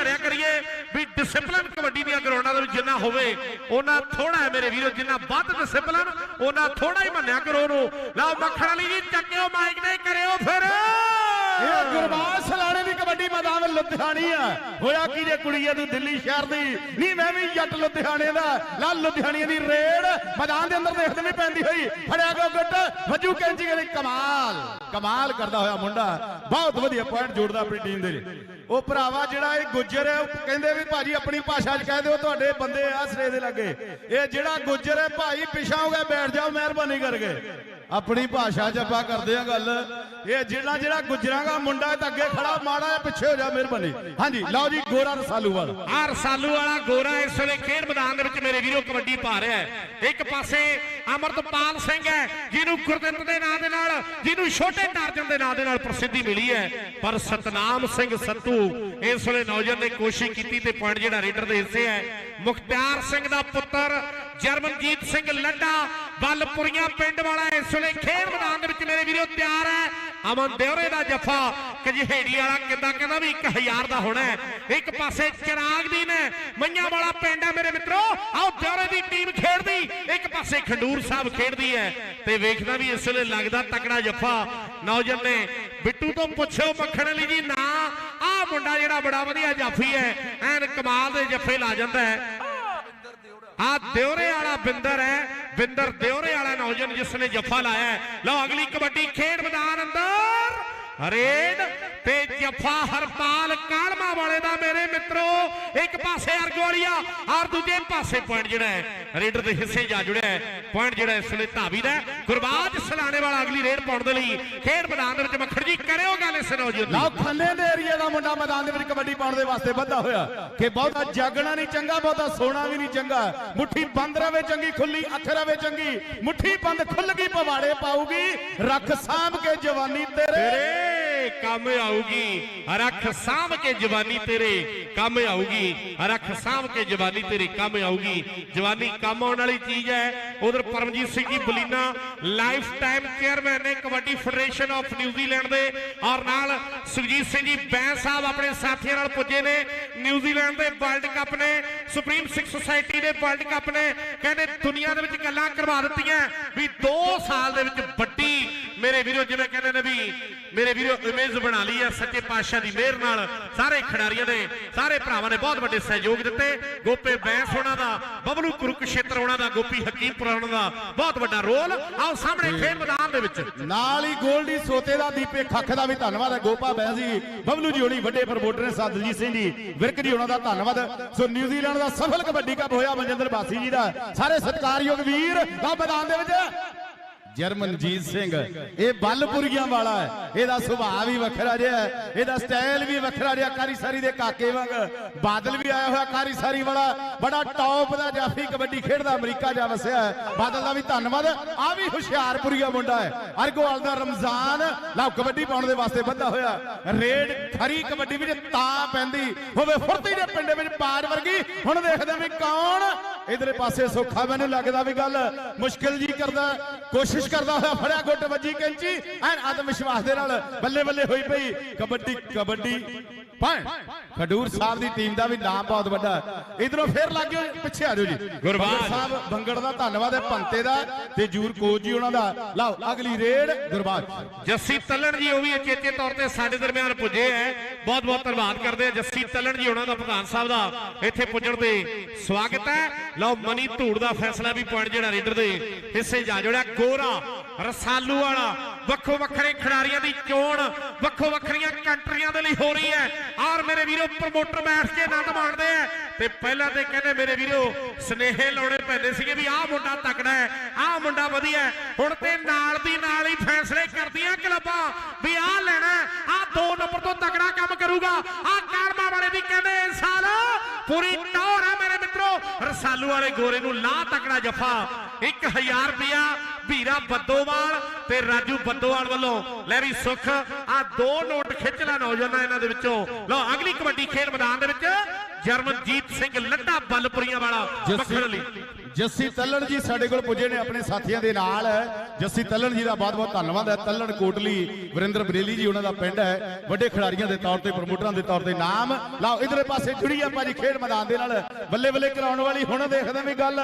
ਕਰਿਆ ਕਰੀਏ ਵੀ ਡਿਸਪਲਿਨ ਕਬੱਡੀ ਦੀਆਂ ਗਰਾਊਂਡਾਂ ਦੇ ਵਿੱਚ ਜਿੰਨਾ ਹੋਵੇ ਉਹਨਾਂ ਥੋੜਾ ਹੈ ਮੇਰੇ ਵੀਰੋ, ਜਿੰਨਾ ਵੱਧ ਡਿਸਪਲਿਨ ਉਹਨਾਂ ਥੋੜਾ ਹੀ ਮੰਨਿਆ ਕਰੋ ਉਹਨੂੰ। ਲਓ, ਮੱਖਣ ਵਾਲੀ ਜੀ, ਚੱਕਿਓ ਮਾਈਕ ਨੇ ਕਰਿਓ ਫਿਰ। ਇਹ ਗੁਰਬਾਜ ਸਲਾਣੇ ਦੀ ਕਬੱਡੀ ਮੈਦਾਨ ਲੁਧਿਆਣੀ ਆ। ਹੋਇਆ ਕੀ ਜੇ ਕੁੜੀਏ ਤੂੰ ਦਿੱਲੀ ਸ਼ਹਿਰ ਦੀ? ਨਹੀਂ, ਮੈਂ ਵੀ ਜੱਟ ਲੁਧਿਆਣੇ ਦਾ। ਲਾ ਲੁਧਿਆਣੀਆਂ ਦੀ ਰੇਡ ਮੈਦਾਨ ਦੇ ਅੰਦਰ ਦੇਖਦੇ ਵੀ ਪੈਂਦੀ ਹੋਈ। ਫੜਿਆ ਗਿਆ ਗੁੱਟ, ਵਜੂ ਕੈਂਚੀ ਕਹਿੰਦੇ ਕਮਾਲ। ਕਮਾਲ ਕਰਦਾ ਹੋਇਆ ਮੁੰਡਾ। ਬਹੁਤ ਵਧੀਆ ਪੁਆਇੰਟ ਜੋੜਦਾ ਆਪਣੀ ਟੀਮ ਦੇ ਲਈ ਉਹ ਭਰਾਵਾ ਜਿਹੜਾ ਇਹ ਗੁੱਜਰ ਹੈ, ਉਹ ਕਹਿੰਦੇ ਵੀ ਭਾਜੀ ਆਪਣੀ ਭਾਸ਼ਾ 'ਚ ਕਹਿ ਦਿਓ, ਤੁਹਾਡੇ ਬੰਦੇ ਆ ਸਰੇ ਦੇ ਲੱਗੇ। ਇਹ ਜਿਹੜਾ ਗੁੱਜਰ ਹੈ, ਭਾਈ ਪਿਛਾ ਹੋ ਗਿਆ, ਬੈਠ ਜਾਓ, ਮਿਹਰਬਾਨੀ ਕਰਕੇ। ਆਪਣੀ ਭਾਸ਼ਾ 'ਚ ਆਪਾਂ ਕਰਦੇ ਆ ਗੱਲ। ਇਹ ਜਿਹੜਾ ਜਿਹੜਾ ਗੁੱਜਰਾਂ ਦਾ ਮੁੰਡਾ ਤਾਂ ਅੱਗੇ ਖੜਾ, ਮਾੜਾ ਜਿਹਾ ਪਿੱਛੇ ਹੋ ਜਾ, ਮਿਹਰਬਾਨੀ। ਹਾਂਜੀ, ਲਓ ਜੀ, ਗੋਰਾ ਰਸਾਲੂ ਵਾਲਾ ਆ ਰਸਾਲੂ ਵਾਲਾ ਗੋਰਾ ਇਸ ਵੇਲੇ ਖੇਡ ਮੈਦਾਨ ਦੇ ਵਿੱਚ ਮੇਰੇ ਵੀਰੋ ਕਬੱਡੀ ਪਾ ਰਿਹਾ ਹੈ। ਇੱਕ ਪਾਸੇ ਅਮਰਤਪਾਲ ਸਿੰਘ ਹੈ, ਜਿਹਨੂੰ ਗੁਰਦਿੱਤ ਦੇ ਨਾਂ ਦੇ ਨਾਲ, ਜਿਹਨੂੰ ਛੋਟੇ ਟਾਰਜਨ ਦੇ ਨਾਂ ਦੇ ਨਾਲ ਪ੍ਰਸਿੱਧੀ ਮਿਲੀ ਹੈ। ਪਰ ਸਤਨਾਮ ਸਿੰਘ ਸੱਤੂ ਇਸ ਵੇਲੇ ਨੌਜਵਾਨ ਨੇ ਕੋਸ਼ਿਸ਼ ਕੀਤੀ ਤੇ ਪੁਆਇੰਟ ਜਿਹੜਾ ਰੇਡਰ ਦੇ ਹਿੱਸੇ ਹੈ, ਮੁਖਤਿਆਰ ਸਿੰਘ ਦਾ ਪੁੱਤਰ ਜਰਮਨਜੀਤ ਸਿੰਘ ਲੱਡਾ, ਬੱਲਪੁਰੀਆਂ ਪਿੰਡ ਵਾਲਾ ਇਸ ਵੇਲੇ ਖੇਡ ਮੈਦਾਨ ਦੇ ਵਿੱਚ ਮੇਰੇ ਵੀਰੋ ਤਿਆਰ ਹੈ। ਅਮਨ ਦਿਉਰੇ ਦਾ ਜਫਾ। ਕਜਹੇੜੀ ਵਾਲਾ ਕਿੱਦਾਂ ਕਹਿੰਦਾ ਵੀ 1000 ਦਾ ਹੋਣਾ ਇੱਕ ਪਾਸੇ ਚਿਰਾਗ ਦੀ ਨੇ। ਮਈਆਂ ਵਾਲਾ ਪਿੰਡ ਹੈ ਮੇਰੇ ਮਿੱਤਰੋ। ਆਓ ਦਿਉਰੇ ਦੀ ਟੀਮ ਖੇਡਦੀ। ਇੱਕ ਪਾਸੇ ਖੰਡੂਰ ਸਾਹਿਬ ਖੇਡਦੀ ਹੈ। ਤੇ ਵੇਖਦਾ ਵੀ ਇਸ ਵੇਲੇ ਲੱਗਦਾ ਤਕੜਾ ਜੱਫਾ। ਨੌਜਵਾਨ ਨੇ ਬਿੱਟੂ ਤੋਂ ਪੁੱਛਿਓ ਮੱਖਣ ਲਈ ਜੀ ਨਾ। ਆਹ ਮੁੰਡਾ ਜਿਹੜਾ ਬੜਾ ਵਧੀਆ ਜਾਫੀ ਹੈ। ਐਨ ਕਮਾਲ ਦੇ ਜੱਫੇ ਲਾ ਜਾਂਦਾ ਹੈ। ਆ ਦਿਉਰੇ ਵਾਲਾ ਬਿੰਦਰ ਹੈ। ਬਿੰਦਰ ਦਿਉਰੇ ਵਾਲਾ ਨੌਜਵਾਨ ਜਿਸ ਨੇ ਜੱਫਾ ਲਾਇਆ ਲਓ, ਅਗਲੀ ਕਬੱਡੀ ਖੇਡ ਮੈਦਾਨ ਅੰਦਰ। ਰੇਡ ਤੇ ਜੱਫਾ ਹਰਪਾਲ ਕਾਲਮਾ ਵਾਲੇ ਦਾ, ਮੇਰੇ ਮਿੱਤਰੋ, ਇੱਕ ਪਾਸੇ ਅਰਗੋਲੀਆ, ਔਰ ਦੂਜੇ ਪਾਸੇ ਪੁਆਇੰਟ ਜਿਹੜਾ ਹੈ, ਰੇਡਰ ਦੇ ਹਿੱਸੇ ਜਾ ਜੁੜਿਆ ਹੈ। ਪੁਆਇੰਟ ਜਿਹੜਾ ਇਸ ਵੇਲੇ ਧਾਵੀ ਦਾ। ਗੁਰਬਾਜ ਸਲਾਣੇ ਵਾਲਾ ਅਗਲੀ ਰੇਡ ਪਾਉਣ ਦੇ ਲਈ ਖੇਡ ਮੈਦਾਨ ਦੇ ਵਿੱਚ ਮੱਖਣ ਜੀ ਕਰਿਓ ਗੱਲ ਇਸ ਨੌਜਵਾਨ ਦੀ। ਲਓ ਖੰਨੇ ਦੇ ਏਰੀਆ ਦਾ ਮੁੰਡਾ ਮੈਦਾਨ ਦੇ ਵਿੱਚ ਕਬੱਡੀ ਪਾਉਣ ਦੇ ਵਾਸਤੇ ਵੱਧਾ ਹੋਇਆ। ਕਿ ਬਹੁਤਾ ਜਾਗਣਾ ਨਹੀਂ ਚੰਗਾ ਬਹੁਤਾ ਸੋਣਾ ਵੀ ਨਹੀਂ ਚੰਗਾ। ਮੁੱਠੀ ਬੰਦ ਰਵੇ ਚੰਗੀ ਖੁੱਲੀ ਅੱਖ ਰਵੇ ਚੰਗੀ। ਮੁੱਠੀ ਬੰਦ ਖੁੱਲ ਗਈ ਪਵਾੜੇ ਪਾਊਗੀ। ਰੱਖ ਸਾਂਭ ਕੇ ਜਵਾਨੀ ਤੇਰੇ। ਤੇਰੇ ਕੰਮ ਆਊਗੀ। ਰੱਖ ਸਾਂਭ ਕੇ ਜਵਾਨੀ ਤੇਰੇ ਕੰਮ ਆਊਗੀ। ਰੱਖ ਸਾਂਭ ਕੇ ਜਵਾਨੀ ਤੇਰੇ ਕੰਮ ਆਊਗੀ। ਜਵਾਨੀ ਕੰਮ ਆਉਣ ਵਾਲੀ ਚੀਜ਼ ਹੈ। ਉਧਰ Paramjit Singh ji ਬਲੀਨਾ life time chairman ਨੇ ਕਬੱਡੀ ਫੈਡਰੇਸ਼ਨ ਆਫ ਨਿਊਜ਼ੀਲੈਂਡ ਦੇ ਔਰ ਨਾਲ ਸੁਖਜੀਤ ਸਿੰਘ ਜੀ ਬੈਂਸ ਸਾਹਿਬ ਆਪਣੇ ਸਾਥੀਆਂ ਨਾਲ ਪੁੱਜੇ ਨੇ। ਨਿਊਜ਼ੀਲੈਂਡ ਦੇ ਵਰਲਡ ਕੱਪ ਨੇ ਸੁਪਰੀਮ ਸਿੱਖ ਸੁਸਾਇਟੀ ਦੇ ਵਰਲਡ ਕੱਪ ਨੇ। ਕਹਿੰਦੇ ਦੁਨੀਆ ਦੇ ਵਿੱਚ ਗੱਲਾਂ ਕਰਵਾ ਦਿੱਤੀਆਂ ਵੀ 2 ਸਾਲ ਦੇ ਵਿੱਚ ਵੱਡੀ ਮੇਰੇ ਵੀਰੋ, ਜਿਵੇਂ ਕਹਿੰਦੇ ਨੇ ਵੀ ਮੇਰੇ ਵੀਰੋ, ਇਮੇਜ ਬਣਾ ਲਈ ਹੈ ਸੱਚੇ ਪਾਤਸ਼ਾਹ ਦੀ ਮਿਹਰ ਨਾਲ। ਸਾਰੇ ਖਿਡਾਰੀਆਂ ਦੇ, ਸਾਰੇ ਭਰਾਵਾਂ ਨੇ ਬਹੁਤ ਵੱਡੇ ਸਹਿਯੋਗ ਦਿੱਤੇ। ਗੋਪੇ ਬੈਂਸ ਹੋਣਾ ਦਾ, ਬਬਲੂ ਕੁਰੂਕਸ਼ੇਤਰ ਹੋਣਾ ਦਾ, ਗੋਪੀ ਹਕੀਮਪੁਰ ਹੋਣਾ ਦਾ ਬਹੁਤ ਵੱਡਾ ਰੋਲ। ਆਓ ਸਾਹਮਣੇ ਖੇਡ ਮੈਦਾਨ ਦੇ ਵਿੱਚ। ਨਾਲ ਹੀ ਗੋਲਡੀ ਸੋਤੇ ਦਾ, ਦੀਪੇ ਖੱਖ ਦਾ ਵੀ ਧੰਨਵਾਦ ਹੈ। ਗੋਪਾ ਬੈਂਸ ਜੀ, ਬਬਲੂ ਜੀ ਹੋਣੀ, ਵੱਡੇ ਪ੍ਰਮੋਟਰ ਨੇ ਸਾਦਲਜੀਤ ਸਿੰਘ ਜੀ, ਵਿਰਕ ਜੀ ਉਹਨਾਂ ਦਾ ਧੰਨਵਾਦ। ਸੋ ਨਿਊਜ਼ੀਲੈਂਡ ਦਾ ਸਫਲ ਕਬੱਡੀ ਕੱਪ ਹੋਇਆ ਮਨਜਿੰਦਰ ਬਾਸੀ ਜੀ ਦਾ। ਸਾਰੇ ਸਤਿਕਾਰਯੋਗ ਵੀਰ ਆ ਮੈਦਾਨ ਦੇ ਵਿੱਚ। ਜਰਮਨਜੀਤ ਸਿੰਘ। ਇਹ ਬੱਲਪੁਰੀਆਂ ਵਾਲਾ ਹੈ। ਇਹਦਾ ਸੁਭਾਅ ਵੀ ਵੱਖਰਾ ਜਿਹਾ ਹੈ। ਇਹਦਾ ਸਟਾਈਲ ਵੀ ਵੱਖਰਾ ਜਿਹਾ। ਕਾਰੀ ਸਾਰੀ ਦੇ ਕਾਕੇ ਵਾਂਗ ਬਾਦਲ ਵੀ ਆਇਆ ਹੋਇਆ ਕਾਰੀ ਸਾਰੀ ਵਾਲਾ। ਬੜਾ ਟੌਪ ਦਾ ਜਾਫੀ ਕਬੱਡੀ ਖੇਡਦਾ ਅਮਰੀਕਾ ਜਾ ਵਸਿਆ ਹੈ। ਬਾਦਲ ਦਾ ਵੀ ਧੰਨਵਾਦ। ਆ ਵੀ ਹੁਸ਼ਿਆਰਪੁਰੀਆ ਮੁੰਡਾ ਹੈ। ਅਰਗੋਵਾਲ ਦਾ ਰਮਜ਼ਾਨ। ਲਓ, ਕਬੱਡੀ ਪਾਉਣ ਦੇ ਵਾਸਤੇ ਵੱਧਾ ਹੋਇਆ। ਰੇਡ ਖਰੀ ਕਬੱਡੀ ਵਿੱਚ ਤਾਂ ਪੈਂਦੀ। ਹੋਵੇ ਫੁਰਤੀ ਦੇ ਪਿੰਡੇ ਵਿੱਚ ਪਾਰ ਵਰਗੀ। ਹੁਣ ਦੇਖਦੇ ਵੀ ਕੌਣ। ਇਧਰੇ ਪਾਸੇ ਸੁੱਖਾ ਮੈਨੂੰ ਲੱਗਦਾ ਵੀ ਗੱਲ ਮੁਸ਼ਕਿਲ ਜੀ ਕਰਦਾ। ਕੋਸ਼ਿਸ਼ ਕਰਦਾ ਹੋਇਆ, ਫੜਿਆ ਗੁੱਟ ਵੱਜੀ ਕੈਂਚੀ। ਐਨ ਆਤਮ ਵਿਸ਼ਵਾਸ ਦੇ ਨਾਲ ਬੱਲੇ ਬੱਲੇ ਹੋਈ ਪਈ। ਕਬੱਡੀ ਕਬੱਡੀ। ਪਾਇ ਖਡੂਰ ਸਾਹਿਬ ਦੀ ਟੀਮ ਦਾ ਵੀ ਨਾਮ ਬਹੁਤ ਵੱਡਾ ਇਧਰੋਂ ਫੇਰ ਲੱਗਿਓ ਪਿੱਛੇ ਆ ਜਾਓ ਜੀ। ਗੁਰਬਾਜ। ਸਾਹਿਬ ਬੰਗੜ ਦਾ ਧੰਨਵਾਦ ਹੈ ਭੰਤੇ ਦਾ ਤੇ ਜੂਰ ਕੋਚ ਜੀ ਉਹਨਾਂ ਦਾ। ਲਓ ਅਗਲੀ ਰੇਡ ਗੁਰਬਾਜ ਜੱਸੀ ਤੱਲਣ ਜੀ ਉਹ ਵੀ ਅਚੇਤੇ ਤੌਰ ਤੇ ਸਾਡੇ ਦਰਮਿਆਨ ਪੁੱਜੇ ਹੈ। ਬਹੁਤ ਬਹੁਤ ਧੰਨਵਾਦ ਕਰਦੇ ਆ ਜੱਸੀ ਤੱਲਣ ਜੀ ਉਹਨਾਂ ਦਾ ਪ੍ਰਧਾਨ ਸਾਹਿਬ ਦਾ ਇੱਥੇ ਪੁੱਜਣ ਤੇ ਸਵਾਗਤ ਹੈ। ਲਓ ਮਨੀ ਧੂੜ ਦਾ ਫੈਸਲਾ ਵੀ ਪੁਆਇੰਟ ਜਿਹੜਾ ਰੇਡਰ ਦੇ ਹਿੱਸੇ ਜਾ ਜੁੜਿਆ। ਗੋਰਾ ਰਸਾਲੂ ਵਾਲਾ। ਵੱਖੋ ਵੱਖਰੇ ਖਿਡਾਰੀਆਂ ਦੀ ਚੋਣ, ਵੱਖੋ ਵੱਖਰੀਆਂ ਕੰਟਰੀਆਂ ਦੇ ਲਈ ਹੋ ਰਹੀ ਹੈ। ਔਰ ਮੇਰੇ ਵੀਰੋ ਪ੍ਰਮੋਟਰ ਬੈਠ ਕੇ ਆਨੰਦ ਮਾਣਦੇ ਆ। ਤੇ ਪਹਿਲਾਂ ਤੇ ਕਹਿੰਦੇ ਮੇਰੇ ਵੀਰੋ, ਸਨੇਹੇ ਲਾਉਣੇ ਪੈਂਦੇ ਸੀਗੇ ਵੀ ਆਹ ਮੁੰਡਾ ਤਕੜਾ ਹੈ, ਆਹ ਮੁੰਡਾ ਵਧੀਆ ਹੁਣ ਤੇ ਨਾਲ ਦੀ ਨਾਲ ਹੀ ਫੈਸਲੇ ਕਰਦੀਆਂ ਕਲੱਬਾਂ ਵੀ ਆਹ ਲੈਣਾ ਆਹ ਦੋ ਨੰਬਰ ਤੋਂ ਤਕੜਾ ਕੰਮ ਕਰੂਗਾ। ਆਹ ਕਾਰਮਾ ਵਾਲੇ ਦੀ ਕਹਿੰਦੇ ਇਸ ਸਾਲ ਪੂਰੀ ਟੌਰ ਹੈ ਮੇਰੇ ਮਿੱਤਰੋ। ਰਸਾਲੂ ਵਾਲੇ ਗੋਰੇ ਨੂੰ ਲਾ ਤਕੜਾ ਜਫਾ। 1000 ਰੁਪਿਆ ਵੀਰਾ ਬੱਦੋਵਾਲ ਤੇ ਰਾਜੂ ਬੱਦੋਵਾਲ ਵੱਲੋਂ ਲੈ ਵੀ ਸੁਖ। ਆ ਦੋ ਨੋਟ ਖਿੱਚ ਲੈ ਨੌਜਵਾਨਾਂ ਇਹਨਾਂ ਦੇ ਵਿੱਚੋਂ। ਲਓ ਅਗਲੀ ਕਬੱਡੀ ਖੇਡ ਮੈਦਾਨ ਦੇ ਵਿੱਚ ਜਰਮਨਜੀਤ ਸਿੰਘ ਲੱਡਾ ਬੱਲਪੁਰੀਆਂ ਵਾਲਾ ਮੱਖਣ ਲਈ। ਜੱਸੀ ਤੱਲਣ ਜੀ ਸਾਡੇ ਕੋਲ ਪੁੱਜੇ ਨੇ ਆਪਣੇ ਸਾਥੀਆਂ ਦੇ ਨਾਲ। ਜੱਸੀ ਤੱਲਣ ਜੀ ਦਾ ਬਹੁਤ ਬਹੁਤ ਧੰਨਵਾਦ ਹੈ। ਤੱਲਣ ਕੋਟਲੀ ਵਰਿੰਦਰ ਬਰੇਲੀ ਜੀ ਉਹਨਾਂ ਦਾ ਪਿੰਡ ਹੈ। ਵੱਡੇ ਖਿਡਾਰੀਆਂ ਦੇ ਤੌਰ ਤੇ ਪ੍ਰਮੋਟਰਾਂ ਦੇ ਤੌਰ ਤੇ ਨਾਮ। ਲਓ ਇਧਰਲੇ ਪਾਸੇ ਜੁੜੀ ਆ ਭਾਜੀ ਖੇਡ ਮੈਦਾਨ ਦੇ ਨਾਲ। ਬੱਲੇ ਬੱਲੇ ਕਰਾਉਣ ਵਾਲੀ ਹੁਣ ਦੇਖਦੇ ਵੀ ਗੱਲ।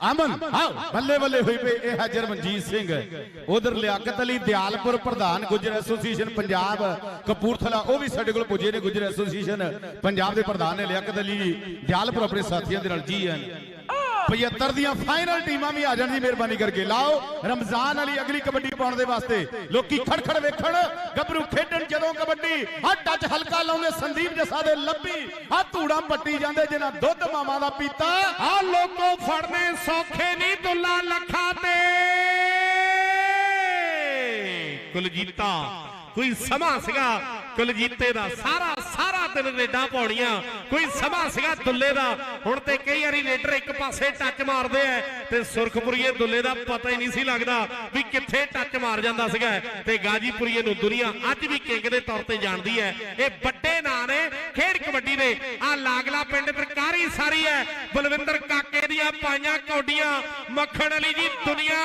ਅਮਨ ਹਾਂ ਬੱਲੇ ਬੱਲੇ ਹੋਈ ਪਈ ਇਹ ਹੈ ਜਰਮਨਜੀਤ ਸਿੰਘ। ਉਧਰ ਲਿਆਕਤ ਅਲੀ ਦਿਆਲਪੁਰ ਪ੍ਰਧਾਨ ਗੁੱਜਰ ਐਸੋਸੀਏਸ਼ਨ ਪੰਜਾਬ, ਕਪੂਰਥਲਾ, ਉਹ ਵੀ ਸਾਡੇ ਕੋਲ ਪੁੱਜੇ ਨੇ ਗੁੱਜਰ ਐਸੋਸੀਏਸ਼ਨ। ਪੰਜਾਬ ਦੇ ਪ੍ਰਧਾਨ ਨੇ ਲਿਆਕਤ ਅਲੀ ਜੀ ਦਿਆਲਪੁਰ ਆਪਣੇ ਸਾਥੀਆਂ ਦੇ ਨਾਲ ਜੀ ਹਨ 75 ਦੀਆਂ ਫਾਈਨਲ ਟੀਮਾਂ ਵੀ ਆ ਜਾਣ ਦੀ ਮਿਹਰਬਾਨੀ ਕਰਕੇ। ਲਾਓ, ਰਮਜ਼ਾਨ ਅਲੀ ਅਗਲੀ ਕਬੱਡੀ ਪਾਉਣ ਦੇ ਵਾਸਤੇ। ਲੋਕੀ ਖੜਖੜ ਵੇਖਣ, ਗੱਭਰੂ ਖੇਡਣ ਜਦੋਂ ਕਬੱਡੀ ਆ ਟੱਚ ਹਲਕਾ ਲਾਉਂਦੇ ਸੰਦੀਪ ਜਸਾ ਦੇ ਲੱਭੀ ਆ ਧੂੜਾ ਪੱਟੀ ਜਾਂਦੇ ਜਿਨ੍ਹਾਂ ਦੁੱਧ ਮਾਮਾ ਦਾ ਪੀਤਾ। ਆ ਲੋਕੋ ਫੜਨੇ ਸੌਖੇ ਨਹੀਂ ਦੁੱਲਾ ਲੱਖਾਂ ਤੇ। ਕੁਲਜੀਤਾ, ਕੋਈ ਸਮਾਂ ਸੀਗਾ। ਕੁਲਜੀਤੇ ਦਾ ਸਾਰਾ ਸਾਰਾ ਦਿਨ ਰੇਡਾਂ ਪਾਉਣੀਆਂ। ਕੋਈ ਸਮਾਂ ਸੀਗਾ ਦੁੱਲੇ ਦਾ। ਹੁਣ ਤੇ ਕਈ ਵਾਰੀ ਰੇਡਰ ਇੱਕ ਪਾਸੇ ਟੱਚ ਮਾਰਦੇ ਐ ਤੇ ਸੁਰਖਪੁਰੀਏ ਦੁੱਲੇ ਦਾ ਪਤਾ ਹੀ ਨਹੀਂ ਸੀ ਲੱਗਦਾ ਵੀ ਕਿੱਥੇ ਟੱਚ ਮਾਰ ਜਾਂਦਾ ਸੀਗਾ। ਤੇ ਗਾਜੀਪੁਰੀਏ ਨੂੰ ਦੁਨੀਆ ਅੱਜ ਵੀ ਕਿੰਗ ਦੇ ਤੌਰ ਤੇ ਜਾਣਦੀ ਹੈ ਇਹ ਵੱਡੇ ਨਾਂ ਨੇ, ਖੇਡ ਕਬੱਡੀ ਦੇ। ਆ ਲਾਗਲਾ ਪਿੰਡ ਪ੍ਰਕਾਰੀ ਸਾਰੀ ਹੈ ਬਲਵਿੰਦਰ ਕਾਕੇ ਦੀਆਂ ਪਾਈਆਂ ਕੌਡੀਆਂ। ਮੱਖਣ ਅਲੀ ਜੀ ਦੁਨੀਆ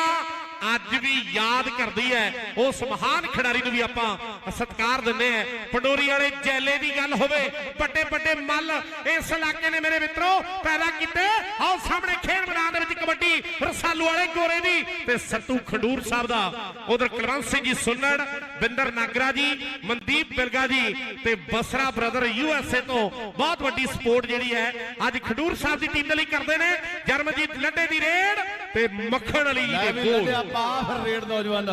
ਅੱਜ ਵੀ ਯਾਦ ਕਰਦੀ ਹੈ। ਉਸ ਮਹਾਨ ਖਿਡਾਰੀ ਨੂੰ ਵੀ ਆਪਾਂ ਸਤਿਕਾਰ ਦਿੰਦੇ ਆ ਪੰਡੋਰੀ ਵਾਲੇ ਜੈਲੇ ਦੀ ਗੱਲ ਹੋਵੇ, ਵੱਡੇ ਵੱਡੇ ਮੱਲ ਇਸ ਇਲਾਕੇ ਨੇ ਮੇਰੇ ਮਿੱਤਰੋ ਪੈਦਾ ਕੀਤੇ। ਆਓ ਸਾਹਮਣੇ ਖੇਡ ਮੈਦਾਨ ਦੇ ਵਿੱਚ ਕਬੱਡੀ, ਰਸਾਲੂ ਵਾਲੇ ਗੋਰੇ ਦੀ ਤੇ ਸੱਤੂ ਖੰਡੂਰ ਸਾਹਿਬ ਦਾ। ਉਧਰ ਕੁਲਵੰਤ ਸਿੰਘ ਜੀ ਸੁੰਨੜ, ਬਿੰਦਰ ਨਾਗਰਾ ਜੀ, ਮਨਦੀਪ ਬਿਰਗਾ ਜੀ ਤੇ Basra brother U S A ਤੋਂ ਬਹੁਤ ਵੱਡੀ ਸਪੋਰਟ ਜਿਹੜੀ ਹੈ, ਅੱਜ ਖਡੂਰ ਸਾਹਿਬ ਦੀ ਟੀਮ ਦੇ ਲਈ ਕਰਦੇ ਨੇ। ਜਰਮਨਜੀਤ ਲੱਡੇ ਦੀ ਰੇਡ। ਤੇ ਮੱਖਣ ਅਲੀ ਦੇ ਗੋਲ ਲੱਡਿਆ ਪਾ ਫਿਰ ਰੇਡ ਨੌਜਵਾਨ।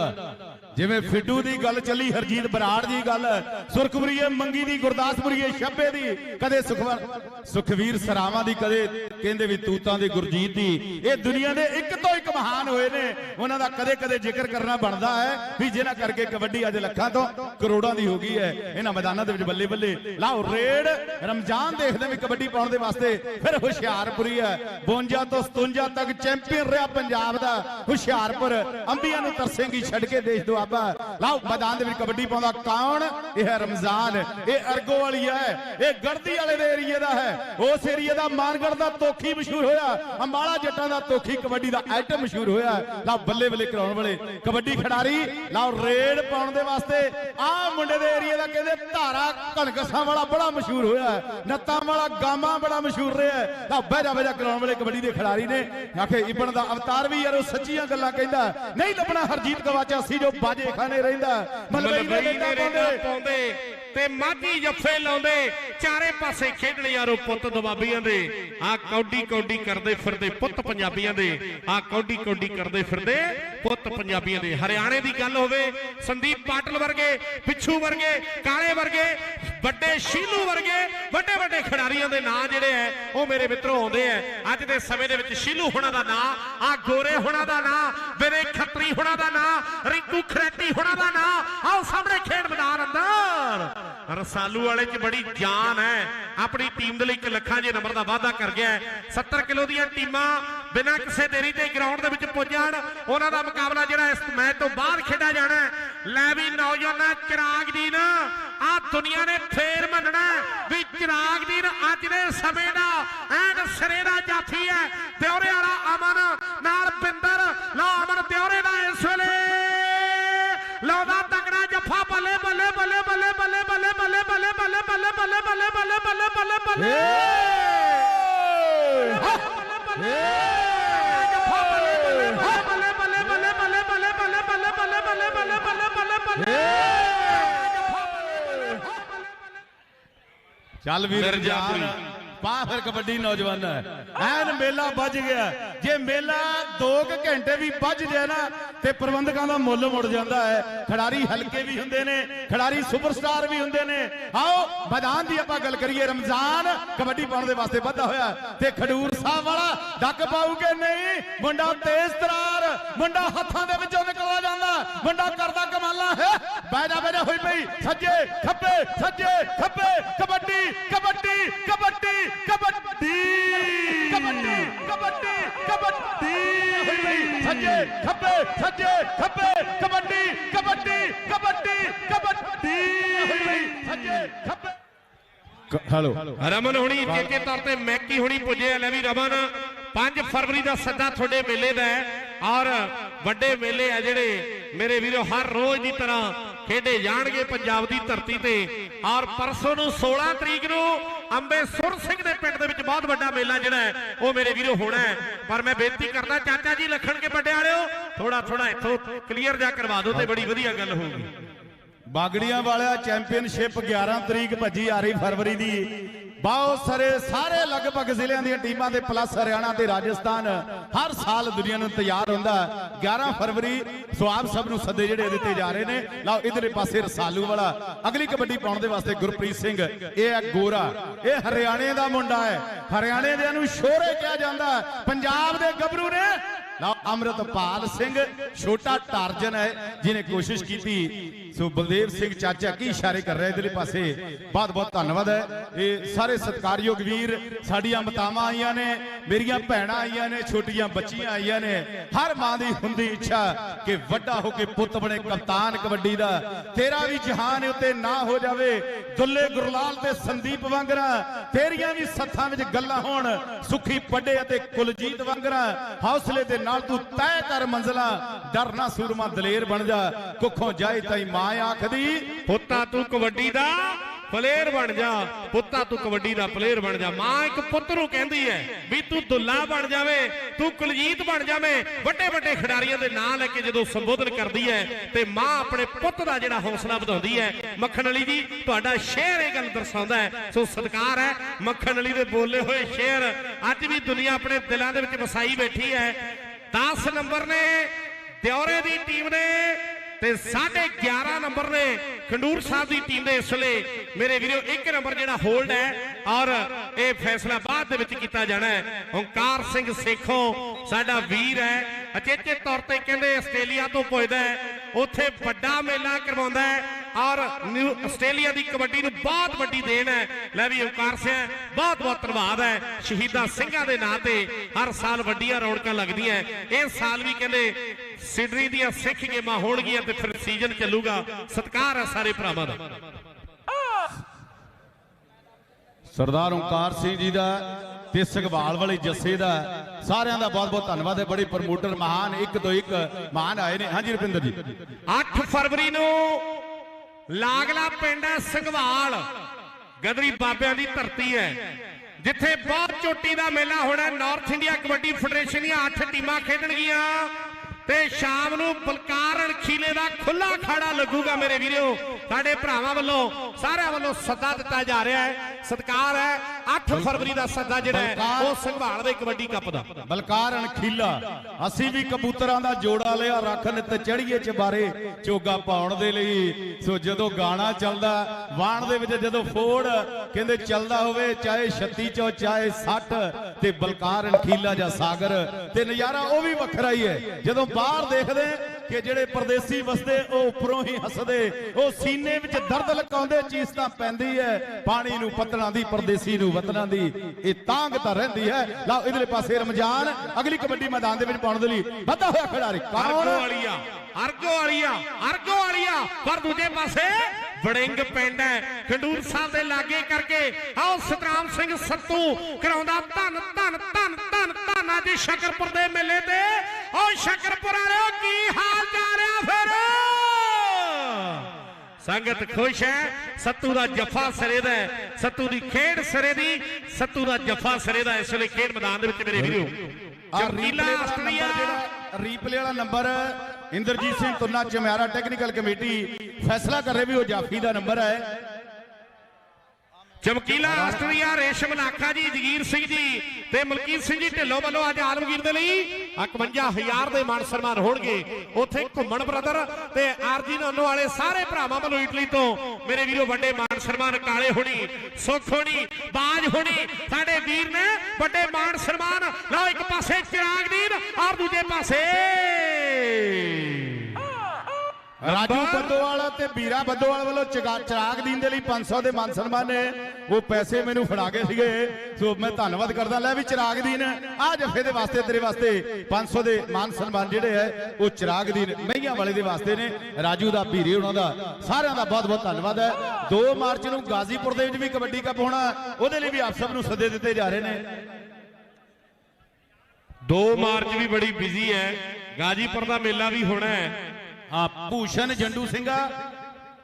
ਜਿਵੇਂ ਫਿੱਡੂ ਦੀ ਗੱਲ ਚੱਲੀ ਹਰਜੀਤ ਬਰਾੜ ਦੀ ਗੱਲ ਸੁਰਖਪੁਰੀਏ ਮੰਗੀ ਦੀ ਗੁਰਦਾਸਪੁਰੀਏ ਛੱਬੇ ਦੀ ਕਦੇ ਸੁਖਵਰ ਸੁਖਵੀਰ ਸਰਾਵਾਂ ਦੀ ਕਦੇ ਕਹਿੰਦੇ ਵੀ ਤੂਤਾਂ ਦੇ ਗੁਰਜੀਤ ਦੀ। ਇਹ ਦੁਨੀਆ ਦੇ ਇੱਕ ਤੋਂ ਇੱਕ ਮਹਾਨ ਹੋਏ ਨੇ। ਉਹਨਾਂ ਦਾ ਕਦੇ ਕਦੇ ਜ਼ਿਕਰ ਕਰਨਾ ਬਣਦਾ ਹੈ ਵੀ ਜਿਹਨਾਂ ਕਰਕੇ ਕਬੱਡੀ ਅੱਜ ਲੱਖਾਂ ਤੋਂ ਕਰੋੜਾਂ ਦੀ ਹੋ ਗਈ ਹੈ। ਇਹਨਾਂ ਮੈਦਾਨਾਂ ਦੇ ਵਿੱਚ ਬੱਲੇ ਬੱਲੇ। ਲਾਓ ਰੇਡ। ਰਮਜ਼ਾਨ ਦੇਖਦੇ ਵੀ ਕਬੱਡੀ ਪਾਉਣ ਦੇ ਵਾਸਤੇ ਫਿਰ ਹੁਸ਼ਿਆਰਪੁਰੀ ਹੈ। 52 ਤੋਂ 57 ਤੱਕ ਚੈਂਪੀਅਨ ਰਿਹਾ ਪੰਜਾਬ ਦਾ। ਹੁਸ਼ਿਆਰਪੁਰ ਅੰਬੀਆਂ ਨੂੰ ਤਰਸੇਂਗੀ, ਛੱਡ ਕੇ ਦੇਸ਼ ਦੁਆਬਾ ਲਾਓ ਮੈਦਾਨ ਦੇ ਵਿੱਚ ਕਬੱਡੀ ਪਾਉਂਦਾ ਕੌਣ? ਇਹ ਹੈ ਰਮਜ਼ਾਨ। ਇਹ ਅਰਗੋ ਵਾਲੀ ਹੈ। ਇਹ ਗੜਦੀ ਵਾਲੇ ਦੇ ਏਰੀਏ ਦਾ ਹੈ। ਉਸ ਏਰੀਏ ਦਾ ਮਾਨਗੜ ਦਾ ਤੋਖੀ ਮਸ਼ਹੂਰ ਹੋਇਆ। ਅੰਬਾਲਾ ਜੱਟਾਂ ਦਾ ਤੋਖੀ ਕਬੱਡੀ ਦਾ ਆਈਟਮ ਮਸ਼ਹੂਰ ਹੋਇਆ। ਲਾਓ ਬੱਲੇ ਬੱਲੇ ਕਰਾਉਣ ਵਾਲੇ। ਕਬੱਡੀ ਖਿਡਾਰੀ ਲਾਓ ਰੇਡ ਪਾਉਣ ਦੇ ਵਾਸਤੇ। ਆਹ ਮੁੰਡੇ ਦੇ ਏਰੀਏ ਦਾ ਕਹਿੰਦੇ ਧਾਰਾ ਕਣਕਸਾਂ ਵਾਲਾ ਬੜਾ ਮਸ਼ਹੂਰ ਹੋਇਆ। ਨੱਤਾਂ ਵਾਲਾ ਗਾਮਾ ਬੜਾ ਮਸ਼ਹੂਰ ਰਿਹਾ। ਤਾਂ ਬਹਿਜਾ ਬਹਿਜਾ ਕਰਾਉਣ ਵਾਲੇ ਕਬੱਡੀ ਦੇ ਖਿਡਾਰੀ ਨੇ। ਆਖੇ ਇਬਨ ਦਾ ਅਵਤਾਰ ਵੀ ਯਾਰ ਉਹ ਸੱਚੀਆਂ ਗੱਲਾਂ ਕਹਿੰਦਾ ਨਹੀਂ ਲੱਭਣਾ ਹਰਜੀਤ ਗਵਾਚਾ ਸੀ ਜੋ ਬਾਜੇ ਖਾਨੇ ਰਹਿੰਦਾ ਮਲਵਈ ਦੇ ਪਾਉਂਦੇ। ਤੇ ਮਾਝੀ ਜੱਫੇ ਲਾਉਂਦੇ, ਚਾਰੇ ਪਾਸੇ ਖੇਡਣ ਯਾਰੋ ਪੁੱਤ ਦਬਾਬੀਆਂ ਦੇ। ਆ ਕੌਡੀ ਕੌਡੀ ਕਰਦੇ ਫਿਰਦੇ ਪੁੱਤ ਪੰਜਾਬੀਆਂ ਦੇ। ਆ ਕੌਡੀ ਕੌਡੀ ਕਰਦੇ ਫਿਰਦੇ ਪੁੱਤ ਪੰਜਾਬੀਆਂ ਦੇ। ਹਰਿਆਣੇ ਦੀ ਗੱਲ ਹੋਵੇ, ਸੰਦੀਪ ਪਾਟਲ ਵਰਗੇ, ਪਿੱਛੂ ਵਰਗੇ, ਕਾਲੇ ਵਰਗੇ, ਵੱਡੇ ਸ਼ੀਲੂ ਵਰਗੇ, ਵੱਡੇ ਵੱਡੇ ਖਿਡਾਰੀਆਂ ਦੇ ਨਾਂ ਜਿਹੜੇ ਐ, ਉਹ ਮੇਰੇ ਮਿੱਤਰੋ ਆਉਂਦੇ ਐ। ਅੱਜ ਦੇ ਸਮੇਂ ਦੇ ਵਿੱਚ ਸ਼ੀਲੂ ਹੁਣਾਂ ਦਾ ਨਾਂ ਆ ਗੋਰੇ ਹੁਣਾਂ ਦਾ ਨਾਂ ਵਿਨੇ ਖੱਤਰੀ ਹੁਣਾਂ ਦਾ ਨਾਂ, ਰਿੰਕੂ ਖਰੇਤੀ ਹੁਣਾਂ ਦਾ ਨਾਂ ਆਓ ਸਾਹਮਣੇ ਖੇਡ ਰਸਾਲੂ ਵਾਲੇ 'ਚ ਬੜੀ ਜਾਨ ਹੈ। ਆਪਣੀ ਟੀਮ ਦੇ ਲਈ ਇੱਕ ਲੱਖਾਂ ਜੇ ਨੰਬਰ ਦਾ ਵਾਅਦਾ ਕਰ ਗਿਆ 70 ਕਿਲੋ ਦੀਆਂ ਟੀਮਾਂ ਬਿਨਾਂ ਕਿਸੇ ਦੇਰੀ ਤੇ ਗਰਾਊਂਡ ਦੇ ਵਿੱਚ ਪੁੱਜ ਉਹਨਾਂ ਦਾ ਮੁਕਾਬਲਾ ਜਿਹੜਾ ਇਸ ਮੈਚ ਤੋਂ ਬਾਅਦ ਖੇਡਿਆ ਜਾਣਾ ਲੈ ਵੀ ਨੌਜਵਾਨਾਂ ਚਿਰਾਗ ਦੀਨ ਆ ਦੁਨੀਆ ਨੇ ਫੇਰ ਮੰਨਣਾ ਵੀ ਚਿਰਾਗ ਦੀਨ ਅੱਜ ਦੇ ਸਮੇਂ ਦਾ ਐਨ ਸਿਰੇ ਦਾ ਜਾਫੀ ਹੈ। ਦਿਉਰੇ ਵਾਲਾ ਅਮਨ, ਨਾਲ ਬਿੰਦਰ ਲਓ ਅਮਨ ਦਿਉਰੇ ਦਾ ਇਸ ਵੇਲੇ। ਲਾਉਂਦਾ ਤਕੜਾ ਜੱਫਾ ਬੱਲੇ ਬੱਲੇ ਬੱਲੇ ਬੱਲੇ ਬੱਲੇ ਬੱਲੇ ਬੱਲੇ ਬੱਲੇ ਬੱਲੇ ਬੱਲੇ ਬੱਲੇ ਬੱਲੇ ਬੱਲੇ ਬੱਲੇ ਬੱਲੇ ਬੱਲੇ ਚੱਲ ਵੀਰ ਮਿਰਜ਼ਾਪੁਰੀ। ਪਾ ਫਿਰ ਕਬੱਡੀ ਨੌਜਵਾਨ ਐਨ ਮੇਲਾ ਵੱਜ ਗਿਆ ਜੇ ਮੇਲਾ 2 ਘੰਟੇ ਵੀ ਵੱਜ ਜਾਏ ਨਾ ਤੇ ਪ੍ਰਬੰਧਕਾਂ ਦਾ ਮੁੱਲ ਮੁੜ ਜਾਂਦਾ ਹੈ। ਖਿਡਾਰੀ ਹਲਕੇ ਵੀ ਹੁੰਦੇ ਨੇ, ਖਿਡਾਰੀ ਸੁਪਰਸਟਾਰ ਵੀ ਹੁੰਦੇ ਨੇ। ਆਓ, ਮੈਦਾਨ ਦੀ ਆਪਾਂ ਗੱਲ ਕਰੀਏ। ਰਮਜ਼ਾਨ ਕਬੱਡੀ ਪਾਉਣ ਦੇ ਵਾਸਤੇ ਵੱਧਾ ਹੋਇਆ ਤੇ ਖਡੂਰ ਸਾਹਿਬ ਵਾਲਾ ਡੱਕ ਪਾਊਗੇ ਨਹੀਂ? ਮੁੰਡਾ ਤੇਜ਼ ਤਰਾਰ ਮੁੰਡਾ ਹੱਥਾਂ ਦੇ ਵਿੱਚੋਂ ਨਿਕਲਦਾ ਜਾਂਦਾ। ਮੁੰਡਾ ਕਰਦਾ ਕਮਾਲਾਂ ਹੈ? ਬੈਜਾ ਬੈਜਾ ਹੋਈ ਪਈ। ਸੱਜੇ ਖੱਬੇ ਸੱਜੇ ਖੱਬੇ ਕਬੱਡੀ ਕਬੱਡੀ ਕਬੱਡੀ ਕਬੱਡੀ ਕਬੱਡੀ ਕਬੱਡੀ ਕਬੱਡੀ ਹੋਈ ਪਈ। ਸੱਜੇ ਖੱਬੇ ਸੱਜੇ ਖੱਬੇ ਕਬੱਡੀ ਕਬੱਡੀ ਕਬੱਡੀ ਕਬੱਡੀ ਹੋਈ ਪਈ। ਸੱਜੇ ਖੱਬੇ। ਹੈਲੋ। ਰਮਨ ਹੁਣੀ ਚੇਚੇ ਤੌਰ ਤੇ ਮੈਕੀ ਹੁਣੀ ਪੁੱਜੇ ਲੈ ਵੀ ਰਮਨ 5 ਫਰਵਰੀ ਦਾ ਸੱਦਾ ਤੁਹਾਡੇ ਮੇਲੇ ਦਾ ਹੈ। ਔਰ ਵੱਡੇ ਮੇਲੇ ਆ ਜਿਹੜੇ ਮੇਰੇ ਵੀਰੋ, ਹਰ ਰੋਜ਼ ਦੀ ਤਰ੍ਹਾਂ ਖੇਡੇ ਜਾਣਗੇ ਪੰਜਾਬ ਦੀ ਧਰਤੀ ਤੇ। ਔਰ ਪਰਸੋਂ ਨੂੰ 16 ਤਰੀਕ ਨੂੰ ਅੰਬੇ ਸੁਰ ਸਿੰਘ ਦੇ ਪਿੰਡ ਦੇ ਵਿੱਚ ਬਹੁਤ ਵੱਡਾ ਮੇਲਾ ਜਿਹੜਾ ਹੈ, ਉਹ ਮੇਰੇ ਵੀਰੋ ਹੋਣਾ ਹੈ। ਪਰ ਮੈਂ ਬੇਨਤੀ ਕਰਦਾ, ਚਾਚਾ ਜੀ, ਲਖਣ ਕੇ ਵੱਡੇ ਵਾਲਿਓ ਥੋੜਾ ਥੋੜਾ ਇੱਥੋਂ ਕਲੀਅਰ ਜਾ ਕਰਵਾ ਦਿਓ ਤੇ ਬੜੀ ਵਧੀਆ ਗੱਲ ਹੋਊਗੀ। ਬਾਗੜੀਆਂ ਵਾਲਿਆ ਚੈਂਪੀਅਨਸ਼ਿਪ 11 ਤਰੀਕ ਭੱਜੀ ਆ ਰਹੀ ਫਰਵਰੀ ਦੀ। ਬਹੁਤ ਸਾਰੇ ਸਾਰੇ ਲਗਭਗ ਜ਼ਿਲ੍ਹਿਆਂ ਦੀਆਂ ਟੀਮਾਂ ਦੇ ਪਲੱਸ ਹਰਿਆਣਾ ਤੇ ਰਾਜਸਥਾਨ ਹਰ ਸਾਲ ਦੁਨੀਆ ਨੂੰ ਤਿਆਰ ਹੁੰਦਾ ਹੈ। 11 ਫਰਵਰੀ ਸੋ ਆਪ ਸਭ ਨੂੰ ਸੱਦੇ ਜਿਹੜੇ ਦਿੱਤੇ ਜਾ ਰਹੇ ਨੇ। ਲਓ ਇਧਰਲੇ ਪਾਸੇ ਰਸਾਲੂ ਵਾਲਾ। ਅਗਲੀ ਕਬੱਡੀ ਪਾਉਣ ਦੇ ਵਾਸਤੇ ਗੁਰਪ੍ਰੀਤ ਸਿੰਘ, ਇਹ ਹੈ ਗੋਰਾ। ਇਹ ਹਰਿਆਣੇ ਦਾ ਮੁੰਡਾ ਹੈ। ਹਰਿਆਣੇ ਦੇ ਨੂੰ ਸ਼ੋਰੇ ਕਿਹਾ ਜਾਂਦਾ ਪੰਜਾਬ ਦੇ ਗੱਭਰੂ ਨੇ। ਲਓ ਅੰਮ੍ਰਿਤਪਾਲ ਸਿੰਘ, ਛੋਟਾ ਟਾਰਜਨ ਹੈ ਜਿਨੇ ਕੋਸ਼ਿਸ਼ ਕੀਤੀ ਸੋ ਬਲਦੇਵ ਸਿੰਘ ਚਾਚਾ ਕੀ ਇਸ਼ਾਰੇ ਕਰ ਰਿਹਾ ਇਧਰਲੇ ਪਾਸੇ? ਬਹੁਤ ਬਹੁਤ ਧੰਨਵਾਦ ਹੈ। ਇਹ ਸਾਰੇ ਸਤਿਕਾਰਯੋਗ ਵੀਰ ਸਾਡੀਆਂ ਮਾਤਾਵਾਂ ਆਈਆਂ ਨੇ ਮੇਰੀਆਂ ਭੈਣਾਂ ਆਈਆਂ ਨੇ ਛੋਟੀਆਂ ਬੱਚੀਆਂ ਆਈਆਂ ਨੇ। ਹਰ ਮਾਂ ਦੀ ਹੁੰਦੀ ਇੱਛਾ ਕਿ ਵੱਡਾ ਹੋ ਕੇ ਪੁੱਤ ਬਣੇ ਕਪਤਾਨ ਕਬੱਡੀ ਦਾ। ਤੇਰਾ ਵੀ ਜਹਾਨ ਉੱਤੇ ਨਾ ਹੋ ਜਾਵੇ। ਦੁੱਲੇ ਗੁਰਲਾਲ ਤੇ ਸੰਦੀਪ ਵਾਂਗਰਾ ਤੇਰੀਆਂ ਵੀ ਸੱਥਾਂ ਵਿੱਚ ਗੱਲਾਂ ਹੋਣ। ਸੁਖੀ ਪੱਡੇ ਅਤੇ ਕੁਲਜੀਤ ਵਾਂਗਰਾ ਹੌਸਲੇ ਦੇ ਨਾਲ ਤੂੰ ਤੈਅ ਕਰ ਮੰਜ਼ਲਾ। ਡਰ ਨਾ ਸੂਰਮਾ ਦਲੇਰ ਬਣ ਜਾ। ਕੁੱਖੋਂ ਜਾਏ ਤਾਈ ਮਾਂ ਆਖਦੀ, ਪੁੱਤਾ ਤੂੰ ਕਬੱਡੀ ਦਾ ਪਲੇਅਰ ਬਣ ਜਾ। ਪੁੱਤਾ ਤੂੰ ਕਬੱਡੀ ਦਾ ਪਲੇਅਰ ਬਣ ਜਾ। ਮਾਂ ਇੱਕ ਪੁੱਤ ਨੂੰ ਕਹਿੰਦੀ ਹੈ ਵੀ ਤੂੰ ਦੁੱਲਾ ਬਣ ਜਾਵੇ, ਤੂੰ ਕੁਲਜੀਤ ਬਣ ਜਾਵੇਂ। ਵੱਡੇ ਵੱਡੇ ਖਿਡਾਰੀਆਂ ਦੇ ਨਾਂ ਲੈ ਕੇ ਜਦੋਂ ਸੰਬੋਧਨ ਕਰਦੀ ਹੈ ਤੇ ਮਾਂ ਆਪਣੇ ਪੁੱਤ ਦਾ ਜਿਹੜਾ ਹੌਸਲਾ ਵਧਾਉਂਦੀ ਹੈ ਮੱਖਣ ਅਲੀ ਜੀ, ਤੁਹਾਡਾ ਸ਼ੇਰ ਇਹ ਗੱਲ ਦਰਸਾਉਂਦਾ ਹੈ। ਸੋ ਸਤਿਕਾਰ ਹੈ ਮੱਖਣ ਅਲੀ ਦੇ ਬੋਲੇ ਹੋਏ ਸ਼ੇਰ, ਅੱਜ ਵੀ ਦੁਨੀਆ ਆਪਣੇ ਦਿਲਾਂ ਦੇ ਵਿੱਚ ਵਸਾਈ ਬੈਠੀ ਹੈ। 10 ਨੰਬਰ ਨੇ ਦਿਉਰੇ ਦੀ ਟੀਮ ਨੇ ਤੇ 11.5 ਨੰਬਰ ਨੇ ਖੰਡੂਰ ਸਾਹਿਬ ਦੀ ਟੀਮ ਦੇ ਇਸ ਵੇਲੇ। ਮੇਰੇ ਵੀਰੋ, ਇੱਕ ਨੰਬਰ ਜਿਹੜਾ ਹੋਲਡ ਹੈ ਔਰ ਇਹ ਫੈਸਲਾ ਬਾਅਦ ਦੇ ਵਿੱਚ ਕੀਤਾ ਜਾਣਾ ਹੈ। ਓਂਕਾਰ ਸਿੰਘ ਸੇਖੋਂ ਸਾਡਾ ਵੀਰ ਹੈ। ਅਚੇਚੇ ਤੌਰ ਤੇ ਕਹਿੰਦੇ ਆਸਟ੍ਰੇਲੀਆ ਤੋਂ ਪੁੱਜਦਾ ਹੈ। ਉੱਥੇ ਵੱਡਾ ਮੇਲਾ ਕਰਵਾਉਂਦਾ ਹੈ। ਔਰ ਨਿਊ ਆਸਟ੍ਰੇਲੀਆ ਦੀ ਕਬੱਡੀ ਨੂੰ ਬਹੁਤ ਵੱਡੀ ਦੇਣ ਹੈ। ਲੈ ਵੀ ਓਂਕਾਰ ਸਿੰਘ ਬਹੁਤ ਬਹੁਤ ਧੰਨਵਾਦ ਹੈ। ਸ਼ਹੀਦਾਂ ਸਿੰਘਾਂ ਦੇ ਨਾਂ ਤੇ ਹਰ ਸਾਲ ਵੱਡੀਆਂ ਰੌਣਕਾਂ ਲੱਗਦੀਆਂ ਇਸ ਸਾਲ ਵੀ ਕਹਿੰਦੇ ਸਿਡਰੀ ਦੀਆਂ ਸਿੱਖ ਗੇਮਾਂ ਹੋਣਗੀਆਂ ਤੇ ਫਿਰ ਸੀਜ਼ਨ ਚੱਲੂਗਾ। ਸਤਿਕਾਰ ਹੈ ਸਾਰੇ ਭਰਾਵਾਂ ਦਾ। ਸਰਦਾਰ ਓਂਕਾਰ ਸਿੰਘ ਜੀ ਦਾ ਤੇ ਸਗਵਾਲ ਵਾਲੇ ਜੱਸੇ ਦਾ ਸਾਰਿਆਂ ਦਾ ਬਹੁਤ ਬਹੁਤ ਧੰਨਵਾਦ ਹੈ। ਬੜੇ ਪ੍ਰਮੋਟਰ ਮਹਾਨ ਇੱਕ ਤੋਂ ਇੱਕ ਮਹਾਨ ਆਏ ਨੇ। ਹਾਂਜੀ ਰੁਪਿੰਦਰ ਜੀ। 8 ਫਰਵਰੀ ਨੂੰ ਲਾਗਲਾ ਪਿੰਡ ਹੈ ਸੰਘਵਾਲ ਗਦਰੀ ਬਾਬਿਆਂ ਦੀ ਧਰਤੀ ਹੈ। ਜਿੱਥੇ ਬਹੁਤ ਚੋਟੀ ਦਾ ਮੇਲਾ ਹੋਣਾ ਨਾਰਥ ਇੰਡੀਆ ਕਬੱਡੀ ਫੈਡਰੇਸ਼ਨ ਦੀਆਂ 8 ਟੀਮਾਂ ਖੇਡਣਗੀਆਂ। ਤੇ ਸ਼ਾਮ ਨੂੰ ਬਲਕਾਰ ਖੀਲੇ ਦਾ ਖੁੱਲਾ ਖਾੜਾ ਲੱਗੂਗਾ ਮੇਰੇ ਵੀਰੋ। ਸਾਡੇ ਭਰਾਵਾਂ ਵੱਲੋਂ, ਸਾਰਿਆਂ ਵੱਲੋਂ ਸੱਦਾ ਦਿੱਤਾ ਜਾ ਰਿਹਾ ਹੈ। ਸਤਿਕਾਰ ਹੈ। 8 ਫਰਵਰੀ ਦਾ ਸੱਦਾ ਜਿਹੜਾ ਹੈ ਉਹ ਸੰਘਵਾਲ ਦੇ ਕਬੱਡੀ ਕੱਪ ਦਾ। ਬਲਕਾਰ ਅਣਖੀਲਾ ਅਸੀਂ ਵੀ ਕਬੂਤਰਾਂ ਦਾ ਜੋੜਾ ਲਿਆ ਰੱਖ ਨਿਤ ਚੜੀਏ ਚਬਾਰੇ ਚੋਗਾ ਪਾਉਣ ਦੇ ਲਈ। ਸੋ ਜਦੋਂ ਗਾਣਾ ਚੱਲਦਾ ਵਾਣ ਦੇ ਵਿੱਚ ਜਦੋਂ ਫੋੜ ਕਹਿੰਦੇ ਚੱਲਦਾ ਹੋਵੇ ਚਾਹੇ 36 ਚੋਂ ਚਾਹੇ 60 ਤੇ ਬਲਕਾਰ ਅਣਖੀਲਾ ਜਾਂ ਸਾਗਰ ਤੇ ਨਜ਼ਾਰਾ ਉਹ ਵੀ ਵੱਖਰਾ ਹੀ ਹੈ। ਜਦੋਂ ਬਾਹਰ ਦੇਖਦੇ ਕਿ ਜਿਹੜੇ ਪਰਦੇਸੀ ਵਸਦੇ ਉਹ ਉੱਪਰੋਂ ਹੀ ਹੱਸਦੇ, ਉਹ ਸੀਨੇ ਵਿੱਚ ਦਰਦ ਲਕਾਉਂਦੇ ਚੀਜ਼ ਤਾਂ ਪੈਂਦੀ ਹੈ। ਪਾਣੀ ਨੂੰ ਪਤਣਾ ਦੀ, ਪਰਦੇਸੀ ਨੂੰ ਵਤਨਾਂ ਦੀ, ਇਹ ਤਾਂਗ ਤਾਂ ਰਹਿੰਦੀ ਹੈ। ਲਓ, ਇਧਰਲੇ ਪਾਸੇ ਰਮਜ਼ਾਨ, ਅਗਲੀ ਕਬੱਡੀ ਮੈਦਾਨ ਦੇ ਵਿੱਚ ਪਾਉਣ ਦੇ ਲਈ ਵੱਧਾ ਹੋਇਆ ਖਿਡਾਰੀ ਅਰਗੋ ਕੌਣ? ਵਾਲੀਆ ਅਰਗੋ ਵਾਲੀਆ ਅਰਗੋ ਵਾਲੀਆ ਪਰ ਦੂਜੇ ਪਾਸੇ ਵੜਿੰਗ ਪਿੰਡ ਹੈ। ਖੰਡੂਰ ਸਾਹਿਬ ਦੇ ਲਾਗੇ ਕਰਕੇ ਆਓ ਸਤਰਾਮ ਸਿੰਘ ਸੱਤੂ ਕਰਾਉਂਦਾ ਧੰਨ ਧੰਨ ਧੰਨ ਧੰਨ ਧੰਨ ਅੱਜ ਸ਼ਕਰਪੁਰ ਦੇ ਮੇਲੇ ਤੇ। ਓ ਸ਼ਕਰਪੁਰ ਵਾਲਿਓ ਕੀ ਹਾਲ ਜਾ ਰਿਹਾ ਫਿਰ? ਸੰਗਤ ਖੁਸ਼ ਹੈ ਸੱਤੂ ਦਾ ਜਫਾ ਸਿਰੇ ਦਾ। ਸੱਤੂ ਦੀ ਖੇਡ ਸਿਰੇ ਦੀ ਸੱਤੂ ਦਾ ਜਫਾ ਸਿਰੇ ਦਾ ਇਸ ਵੇਲੇ ਖੇਡ ਮੈਦਾਨ ਦੇ ਵਿੱਚ ਮੇਰੇ ਵੀਰੋ। ਆ ਚਮਕੀਲਾ ਰੀਪਲੇ ਵਾਲਾ ਆਸਟਰੀਆ ਨੰਬਰ ਜਿਹੜਾ ਰੀਪਲੇ ਵਾਲਾ number Inderjit Singh Tunna Chamiara technical committee ਫੈਸਲਾ ਕਰ ਰਹੀ ਵੀ ਉਹ ਜਾਫੀ ਦਾ ਨੰਬਰ ਹੈ। ਚਮਕੀਲਾ ਆਸਟਰੀਆ ਰੇਸ਼ਮ ਲਾਖਾ ਜੀ ਜਗੀਰ ਸਿੰਘ ਜੀ ਤੇ ਮਲਕੀਤ ਸਿੰਘ ਜੀ ਢਿੱਲੋਂ ਵੱਲੋਂ ਅੱਜ ਆਲਮਗੀਰ ਦੇ ਲਈ 51000 ਦੇ ਮਾਨ ਸਨਮਾਨ ਹੋਣਗੇ। ਉੱਥੇ ਘੁੰਮਣ ਬ੍ਰਦਰ ਤੇ ਆਰਜੀ ਨੋਨੋ ਵਾਲੇ ਸਾਰੇ ਭਰਾਵਾਂ ਵੱਲੋਂ ਇਟਲੀ ਤੋਂ ਮੇਰੇ ਵੀਰੋ ਵੱਡੇ ਮਾਨ ਸਨਮਾਨ ਕਾਲੇ ਹੋਣੀ ਸੁੱਖ ਹੋਣੀ ਬਾਜ ਹੋਣੀ ਸਾਡੇ ਵੀਰ ਨੇ ਵੱਡੇ ਮਾਨ ਸਨਮਾਨ। ਲਓ ਇੱਕ ਪਾਸੇ ਚਿਰਾਗ ਦੀਨ ਔਰ ਦੂਜੇ ਪਾਸੇ ਰਾਜੂ ਬੱਦੋਵਾਲ ਤੇ ਵੀਰਾ ਬੱਦੋਵਾਲ ਵੱਲੋਂ ਚਗਾ- ਚਿਰਾਗ ਦੀਨ ਦੇ ਲਈ 500 ਦੇ ਮਾਨ ਸਨਮਾਨ ਨੇ। ਉਹ ਪੈਸੇ ਮੈਨੂੰ ਫੜਾ ਕੇ ਸੀਗੇ। ਸੋ ਮੈਂ ਧੰਨਵਾਦ ਕਰਦਾ। ਲੈ ਵੀ ਚਿਰਾਗ ਦੀਨ ਆ ਜਫੇ ਦੇ ਵਾਸਤੇ ਤੇਰੇ ਵਾਸਤੇ 500 ਦੇ ਮਾਨ ਸਨਮਾਨ ਜਿਹੜੇ ਹੈ ਉਹ ਚਿਰਾਗ ਦੀਨ ਮਈਆਂ ਵਾਲੇ ਦੇ ਵਾਸਤੇ ਨੇ। ਰਾਜੂ ਦਾ ਵੀਰੇ ਉਹਨਾਂ ਦਾ ਸਾਰਿਆਂ ਦਾ ਬਹੁਤ ਬਹੁਤ ਧੰਨਵਾਦ ਹੈ। 2 ਮਾਰਚ ਨੂੰ ਗਾਜ਼ੀਪੁਰ ਦੇ ਵਿੱਚ ਵੀ ਕਬੱਡੀ ਕੱਪ ਹੋਣਾ। ਉਹਦੇ ਲਈ ਵੀ ਆਪ ਸਭ ਨੂੰ ਸੱਦੇ ਦਿੱਤੇ ਜਾ ਰਹੇ ਨੇ। 2 ਮਾਰਚ ਵੀ ਬੜੀ ਬਿਜ਼ੀ ਹੈ। ਗਾਜੀਪੁਰ ਦਾ ਮੇਲਾ ਵੀ ਹੋਣਾ ਹੈ। ਆ ਭੂਸ਼ਣ ਜੰਡੂ ਸਿੰਘਾ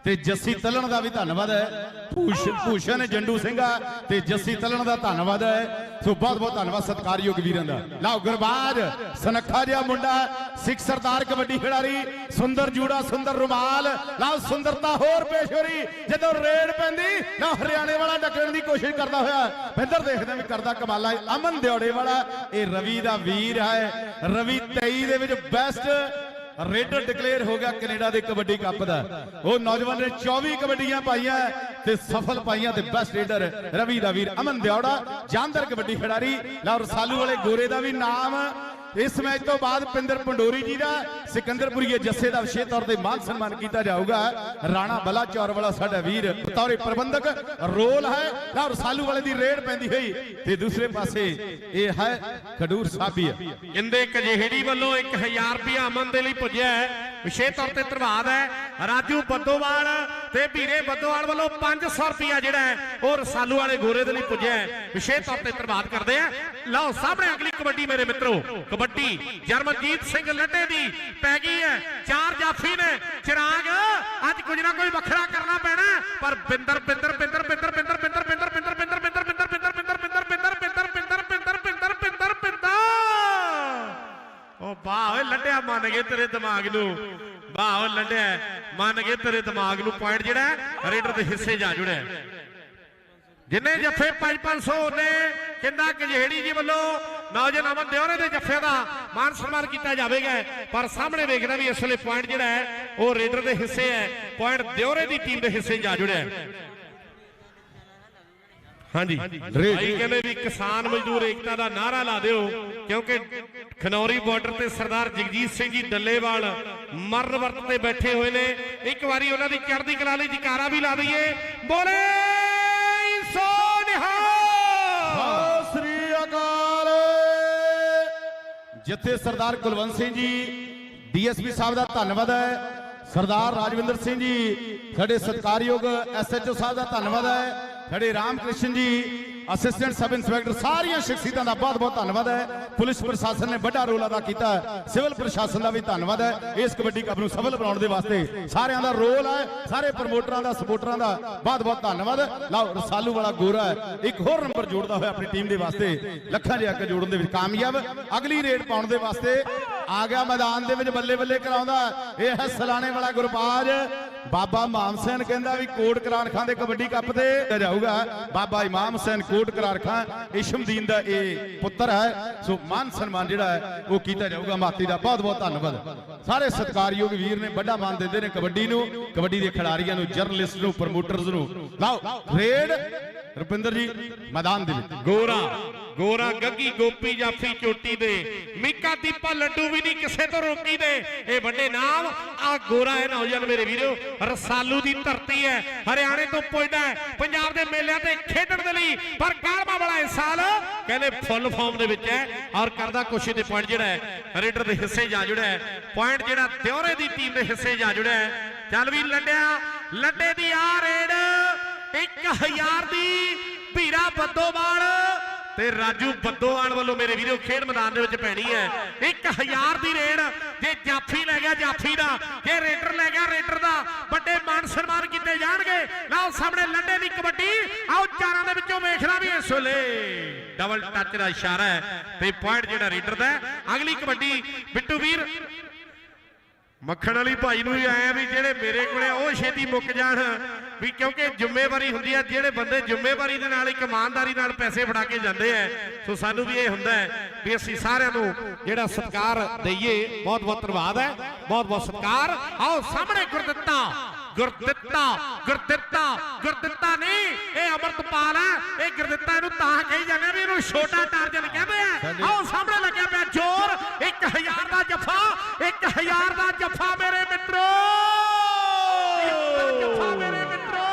ਤੇ ਜੱਸੀ ਤਲਣ ਦਾ ਵੀ ਧੰਨਵਾਦ ਹੈ। ਭੂਸ਼ਣ ਜੰਡੂ ਸਿੰਘਾ ਤੇ ਜੱਸੀ ਤਲਣ ਦਾ ਧੰਨਵਾਦ ਹੈ। ਸੋ ਬਹੁਤ ਬਹੁਤ ਧੰਨਵਾਦ ਸਤਿਕਾਰਯੋਗ ਵੀਰਾਂ ਦਾ। ਲਓ, ਗੁਰਬਾਜ, ਸਨੱਖਾ ਜਿਹਾ ਮੁੰਡਾ, ਸਿੱਖ ਸਰਦਾਰ ਕਬੱਡੀ ਖਿਡਾਰੀ, ਸੁੰਦਰ ਜੂੜਾ, ਸੁੰਦਰ ਰੁਮਾਲ, ਲਓ, ਸੁੰਦਰਤਾ ਹੋਰ ਪੇਸ਼ ਹੋ ਰਹੀ। ਜਦੋਂ ਰੇਡ ਪੈਂਦੀ, ਨਾ ਹਰਿਆਣੇ ਵਾਲਾ ਡੱਕਣ ਦੀ ਕੋਸ਼ਿਸ਼ ਕਰਦਾ ਹੋਇਆ। ਪਿੰਦਰ ਦੇਖਦੇ ਵੀ ਕਰਦਾ ਕਮਾਲਾ ਅਮਨ ਦਿਓੜੇ ਵਾਲਾ, ਇਹ ਰਵੀ ਦਾ ਵੀਰ ਹੈ। ਰਵੀ 23 ਦੇ ਵਿੱਚ ਬੈਸਟ ਰੇਡਰ ਡਿਕਲੇਅਰ ਹੋ ਗਿਆ ਕੈਨੇਡਾ ਦੇ ਕਬੱਡੀ ਕੱਪ ਦਾ। ਉਹ ਨੌਜਵਾਨ ਨੇ 24 ਕਬੱਡੀਆਂ ਪਾਈਆਂ ਤੇ ਸਫਲ ਪਾਈਆਂ ਤੇ ਬੈਸਟ ਰੇਡਰ ਰਵੀ ਦਾ ਵੀਰ ਅਮਨ ਦਿਉੜਾ ਜਾਂਦਰ ਕਬੱਡੀ ਖਿਡਾਰੀ। ਲਓ ਰਸਾਲੂ ਵਾਲੇ ਗੋਰੇ ਦਾ ਵੀ ਨਾਮ। ਇਸ ਮੈਚ ਤੋਂ ਬਾਅਦ ਪਿੰਦਰ ਪੰਡੋਰੀ ਜੀ ਦਾ ਸਿਕੰਦਰਪੁਰੀਏ ਜੱਸੇ ਦਾ ਵਿਸ਼ੇਸ਼ ਤੌਰ ਤੇ ਮਾਨ ਸਨਮਾਨ ਕੀਤਾ ਜਾਊਗਾ। ਰਾਣਾ ਬਲਾ ਚੌਰ ਵਾਲਾ ਸਾਡਾ ਵੀਰ ਬਤੌਰੇ ਪ੍ਰਬੰਧਕ, ਰੋਲ ਹੈ ਲਓ ਰਸਾਲੂ ਵਾਲੇ ਦੀ ਰੇਡ ਪੈਂਦੀ ਹੋਈ। ਤੇ ਦੂਸਰੇ ਪਾਸੇ ਇਹ ਹੈ ਖਡੂਰ ਸਾਬੀਆ ਇੰਦੇ ਕਜੇਹੜੀ ਵੱਲੋਂ 1000 ਰੁਪਇਆ ਅਮਨ ਦੇ ਲਈ ਪੁੱਜਿਆ ਹੈ। ਵਿਸ਼ੇਸ਼ ਤੌਰ ਤੇ ਧੰਨਵਾਦ ਹੈ। ਰਾਜੂ ਬੱਦੋਵਾਲ ਤੇ ਵੀਰੇ ਬੱਦੋਵਾਲ ਵੱਲੋਂ 500 ਰੁਪਿਆ ਜਿਹੜਾ ਹੈ, ਉਹ ਰਸਾਲੂ ਵਾਲੇ ਗੋਰੇ ਦੇ ਲਈ ਪੁੱਜਿਆ ਹੈ। ਵਿਸ਼ੇਸ਼ ਤੌਰ ਤੇ ਧੰਨਵਾਦ ਕਰਦੇ ਆ ਲਓ, ਸਾਹਮਣੇ ਅਗਲੀ ਕਬੱਡੀ ਮੇਰੇ ਮਿੱਤਰੋ, ਕਬੱਡੀ ਜਰਮਨਜੀਤ ਸਿੰਘ ਲੱਡੇ ਦੀ ਪੈ ਗਈ ਹੈ। ਚਾਰ ਜਾਫੀ ਨੇ ਚਿਰਾਗ, ਅੱਜ ਕੁਝ ਨਾ ਕੋਈ ਵੱਖਰਾ ਕਰਨਾ ਪੈਣਾ। ਪਰ ਬਿੰਦਰ ਬਿੰਦਰ ਬਿੰਦਰ ਬਿੰਦਰ ਬਿੰਦਰ ਬਿੰਦਰ ਬਿੰਦਰ ਵਾਹ ਓਏ ਲੱਡਿਆ ਮੰਨ ਗਏ ਤੇਰੇ ਦਿਮਾਗ ਨੂੰ। ਵਾਹ ਓ ਲੱਡਿਆ ਮੰਨ ਗਏ ਤੇਰੇ ਦਿਮਾਗ ਨੂੰ ਪੁਆਇੰਟ ਜਿਹੜਾ ਰੇਡਰ ਦੇ ਹਿੱਸੇ ਜਾ ਜੁੜਿਆ ਜਿੰਨੇ ਜੱਫੇ 5-500 ਨੇ ਕਿੰਦਾ ਕਜੇੜੀ ਜੀ ਵੱਲੋਂ ਨੌਜਵਾਨ ਅਮਨ ਦਿਓਰੇ ਦੇ ਜੱਫੇ ਦਾ ਮਾਨ ਸਨਮਾਨ ਕੀਤਾ ਜਾਵੇਗਾ। ਪਰ ਸਾਹਮਣੇ ਵੇਖਦਾ ਵੀ ਇਸ ਵੇਲੇ ਪੁਆਇੰਟ ਜਿਹੜਾ ਹੈ, ਉਹ ਰੇਡਰ ਦੇ ਹਿੱਸੇ ਹੈ। ਪੁਆਇੰਟ ਦਿਓਰੇ ਦੀ ਟੀਮ ਦੇ ਹਿੱਸੇ ਜਾ ਜੁੜਿਆ ਹਾਂਜੀ। ਭਾਈ ਕਹਿੰਦੇ ਵੀ ਕਿਸਾਨ ਮਜ਼ਦੂਰ ਏਕਤਾ ਦਾ ਨਾਰਾ ਲਾ ਦਿਓ ਕਿਉਂਕਿ ਖਨੌਰੀ ਬਾਰਡਰ ਤੇ ਸਰਦਾਰ ਜਗਜੀਤ ਸਿੰਘ ਜੀ ਡੱਲੇਵਾਲ ਮਰਨ ਵਰਤ ਤੇ ਬੈਠੇ ਹੋਏ ਨੇ। ਇੱਕ ਵਾਰੀ ਉਹਨਾਂ ਦੀ ਚੜ੍ਹਦੀ ਕਲਾ ਲਈ ਜਕਾਰਾ ਵੀ ਲਾ ਦਈਏ। ਬੋਲੇ ਸੋ ਨਿਹਾਲ! ਸਤਿ ਸ੍ਰੀ ਅਕਾਲ। ਜਿੱਥੇ ਸਰਦਾਰ ਕੁਲਵੰਤ ਸਿੰਘ ਜੀ ਡੀਐਸਪੀ ਸਾਹਿਬ ਦਾ ਧੰਨਵਾਦ ਹੈ। ਸਰਦਾਰ ਰਾਜਵਿੰਦਰ ਸਿੰਘ ਜੀ ਸਾਡੇ ਸਤਿਕਾਰਯੋਗ ਐਸਐਚਓ ਸਾਹਿਬ ਦਾ ਧੰਨਵਾਦ ਹੈ। ਸਾਡੇ ਰਾਮ ਕ੍ਰਿਸ਼ਨ ਜੀ ਅਸਿਸਟੈਂਟ ਸਬ ਇੰਸਪੈਕਟਰ ਸਾਰੀਆਂ ਸ਼ਖਸੀਅਤਾਂ ਦਾ ਬਹੁਤ ਬਹੁਤ ਧੰਨਵਾਦ ਹੈ। ਪੁਲਿਸ ਪ੍ਰਸ਼ਾਸਨ ਨੇ ਵੱਡਾ ਰੋਲ ਅਦਾ ਕੀਤਾ ਸਿਵਲ ਪ੍ਰਸ਼ਾਸਨ ਦਾ ਵੀ ਧੰਨਵਾਦ ਹੈ। ਇਸ ਕਬੱਡੀ ਕੱਪ ਨੂੰ ਸਫਲ ਬਣਾਉਣ ਦੇ ਵਾਸਤੇ ਸਾਰਿਆਂ ਦਾ ਰੋਲ ਹੈ। ਸਾਰੇ ਪ੍ਰਮੋਟਰਾਂ ਦਾ ਸਪੋਰਟਰਾਂ ਦਾ ਬਹੁਤ ਬਹੁਤ ਧੰਨਵਾਦ। ਲਓ, ਰਸਾਲੂ ਵਾਲਾ ਗੋਰਾ ਹੈ। ਇੱਕ ਹੋਰ ਨੰਬਰ ਜੋੜਦਾ ਹੋਇਆ ਆਪਣੀ ਟੀਮ ਦੇ ਵਾਸਤੇ। ਲੱਖਾਂ ਦੇ ਅੱਗ ਜੋੜਨ ਦੇ ਵਿੱਚ ਕਾਮਯਾਬ। ਅਗਲੀ ਰੇਡ ਪਾਉਣ ਦੇ ਵਾਸਤੇ ਆ ਗਿਆ ਮੈਦਾਨ ਦੇ ਵਿੱਚ ਬੱਲੇ ਬੱਲੇ ਕਰਾਉਂਦਾ। ਇਹ ਹੈ ਸਲਾਣੇ ਵਾਲਾ ਗੁਰਬਾਜ। ਬਾਬਾ ਮਾਮ ਹੁਸੈਨ ਕਹਿੰਦਾ ਵੀ ਕੋਟ ਕਰਾਰ ਖਾਂ ਦੇ ਕਬੱਡੀ ਕੱਪ ਤੇ ਜਾਊਗਾ। ਬਾਬਾ ਇਮਾਮ ਹੁਸੈਨ ਕੋਟ ਕਰਾਰ ਖਾਂ, ਇਸ਼ਮਦੀਨ ਦਾ ਇਹ ਪੁੱਤਰ ਹੈ। ਸੋ ਮਾਨ ਸਨਮਾਨ ਜਿਹੜਾ ਹੈ, ਉਹ ਕੀਤਾ ਜਾਊਗਾ। ਮਾਤੀ ਦਾ ਬਹੁਤ ਬਹੁਤ ਧੰਨਵਾਦ। ਸਾਰੇ ਸਤਿਕਾਰਯੋਗ ਵੀਰ ਨੇ ਵੱਡਾ ਮਾਨ ਦਿੰਦੇ ਨੇ ਕਬੱਡੀ ਨੂੰ। ਕਬੱਡੀ ਦੇ ਖਿਡਾਰੀਆਂ ਨੂੰ, ਜਰਨਲਿਸਟ ਨੂੰ, ਪ੍ਰਮੋਟਰਸ ਨੂੰ। ਲਓ, ਰੇਡ ਰੁਪਿੰਦਰ ਜੀ, ਮੈਦਾਨ ਦੇ ਵਿੱਚ। ਗੋਰਾ। ਗੋਰਾ ਗੱਗੀ ਗੋਪੀ ਜਾਫੀ ਚੋਟੀ ਦੇ। ਮੀਕਾ ਦੀਪਾ ਲੱਡੂ ਵੀ ਨਹੀਂ ਕਿਸੇ ਤੋਂ ਰੋਕੀ ਦੇ। ਇਹ ਵੱਡੇ ਨਾਮ, ਆ ਗੋਰਾ ਹੈ ਨੌਜਵਾਨ ਮੇਰੇ ਵੀਰੋ। ਰਸਾਲੂ ਦੀ ਧਰਤੀ ਹੈ, ਹਰਿਆਣੇ ਤੋਂ ਪੁੱਜਦਾ ਪੰਜਾਬ ਦੇ ਮੇਲਿਆਂ ਤੇ ਖੇਡਣ ਦੇ ਲਈ ਪਰ ਕਾਲਮਾ ਵਾਲਾ ਇਸ ਸਾਲ ਕਹਿੰਦੇ ਫੁੱਲ ਫਾਰਮ ਦੇ ਵਿੱਚ ਹੈ। ਔਰ ਕਰਦਾ ਕੋਸ਼ਿਸ਼ ਦੇ ਪੁਆਇੰਟ ਜਿਹੜਾ ਹੈ, ਰੇਡਰ ਦੇ ਹਿੱਸੇ ਜਾ ਜੁੜਿਆ ਹੈ। ਪੁਆਇੰਟ ਜਿਹੜਾ ਦਿਉਰੇ ਦੀ ਟੀਮ ਦੇ ਹਿੱਸੇ ਜਾ ਜੁੜਿਆ ਹੈ। ਚੱਲ ਵੀ ਲੱਡਿਆ, ਲੱਡੇ ਦੀ ਆ ਰੇਡ। 1000 ਦੀ ਭੀਰਾ ਬੱਦੋਵਾਲ। ਤੇ ਰਾਜੂ ਬੱਦੋਵਾਲ ਵੱਲੋਂ ਮੇਰੇ ਵੀਰੋ, ਖੇਡ ਮੈਦਾਨ ਦੇ ਵਿੱਚ ਪੈਣੀ ਹੈ। 1000 ਦੀ ਰੇਡ, ਜੇ ਜਾਫੀ ਲੈ ਗਿਆ ਜਾਫੀ ਦਾ, ਜੇ ਰੇਡਰ ਲੈ ਗਿਆ ਰੇਡਰ ਦਾ, ਵੱਡੇ ਮਾਨ ਸਨਮਾਨ ਕੀਤੇ ਜਾਣਗੇ। ਲਓ ਸਾਹਮਣੇ ਲੱਡੇ ਦੀ ਕਬੱਡੀ, ਆਓ ਚਾਰਾਂ ਦੇ ਵਿੱਚੋਂ ਵੇਖਣਾ ਵੀ ਇਸ ਵੇਲੇ ਡਬਲ ਟੱਚ ਦਾ ਇਸ਼ਾਰਾ ਹੈ ਤੇ ਪੁਆਇੰਟ ਜਿਹੜਾ ਰੇਡਰ ਦਾ ਅਗਲੀ ਕਬੱਡੀ ਬਿੱਟੂ ਵੀਰ। ਮੱਖਣ ਵਾਲੀ ਭਾਈ ਨੂੰ ਵੀ ਆਇਆ ਵੀ ਜਿਹੜੇ ਮੇਰੇ ਕੋਲੇ ਉਹ ਛੇਤੀ ਮੁੱਕ ਜਾਣ। ਵੀ ਕਿਉਂਕਿ ਜ਼ਿੰਮੇਵਾਰੀ ਹੁੰਦੀ ਹੈ ਜਿਹੜੇ ਬੰਦੇ ਜ਼ਿੰਮੇਵਾਰੀ ਦੇ ਨਾਲ ਇੱਕ ਇਮਾਨਦਾਰੀ ਨਾਲ ਪੈਸੇ ਫੜਾ ਕੇ ਜਾਂਦੇ ਐ ਸੋ ਸਾਨੂੰ ਵੀ ਇਹ ਹੁੰਦਾ ਹੈ ਵੀ ਅਸੀਂ ਸਾਰਿਆਂ ਨੂੰ ਜਿਹੜਾ ਸਤਿਕਾਰ ਦਈਏ ਬਹੁਤ ਬਹੁਤ ਧੰਨਵਾਦ ਹੈ ਬਹੁਤ ਬਹੁਤ ਸਤਿਕਾਰ। ਆਓ ਸਾਹਮਣੇ ਗੁਰਦਿੱਤਾ ਗੁਰਦਿੱਤਾ ਗੁਰਦਿੱਤਾ ਗੁਰਦਿੱਤਾ ਨਹੀਂ ਇਹ ਅਮਰਤਪਾਲ ਹੈ ਇਹ ਗੁਰਦਿੱਤਾ ਇਹਨੂੰ ਤਾਂ ਕਹੀ ਜਾਂਦੇ ਆ ਵੀ ਇਹਨੂੰ ਛੋਟਾ ਟਾਰਜਨ ਕਹਿੰਦੇ ਆ ਆਓ ਸਾਹਮਣੇ ਲੱਗਿਆ ਪਿਆ ਜ਼ੋਰ 1000 ਦਾ ਜੱਫਾ 1000 ਦਾ ਜੱਫਾ ਮੇਰੇ ਮਿੱਤਰੋ। ਜੱਫਾ ਮੇਰੇ ਮਿੱਤਰੋ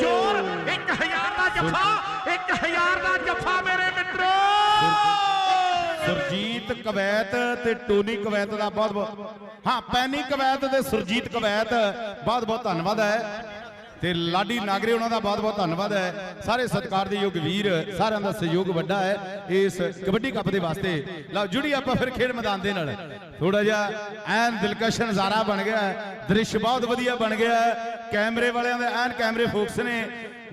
ਜ਼ੋਰ 1000 ਦਾ ਜੱਫਾ 1000 ਦਾ ਜੱਫਾ ਮੇਰੇ ਮਿੱਤਰੋ। ਸੁਰਜੀਤ ਕਵੈਤ ਤੇ ਟੋਨੀ ਕਵੈਤ ਦਾ ਬਹੁਤ ਬਹੁਤ ਹਾਂ, ਪੈਨੀ ਕਵੈਤ ਤੇ ਸੁਰਜੀਤ ਕਵੈਤ, ਬਹੁਤ ਬਹੁਤ ਧੰਨਵਾਦ ਹੈ। ਤੇ ਲਾਡੀ ਨਾਗਰੇ ਉਹਨਾਂ ਦਾ ਬਹੁਤ ਬਹੁਤ ਧੰਨਵਾਦ ਹੈ। ਸਾਰੇ ਸਤਿਕਾਰਯੋਗ ਵੀਰ, ਸਾਰਿਆਂ ਦਾ ਸਹਿਯੋਗ ਵੱਡਾ ਹੈ ਇਸ ਕਬੱਡੀ ਕੱਪ ਦੇ ਵਾਸਤੇ। ਲਓ, ਜੁੜੀ ਆਪਾਂ ਫਿਰ ਖੇਡ ਮੈਦਾਨ ਦੇ ਨਾਲ। ਥੋੜਾ ਜਿਹਾ ਐਨ ਦਿਲਕਸ਼ ਨਜ਼ਾਰਾ ਬਣ ਗਿਆ ਹੈ। ਦ੍ਰਿਸ਼ ਬਹੁਤ ਵਧੀਆ ਬਣ ਗਿਆ ਹੈ। ਕੈਮਰੇ ਵਾਲਿਆਂ ਦੇ ਐਨ ਕੈਮਰੇ ਫੋਕਸ ਨੇ।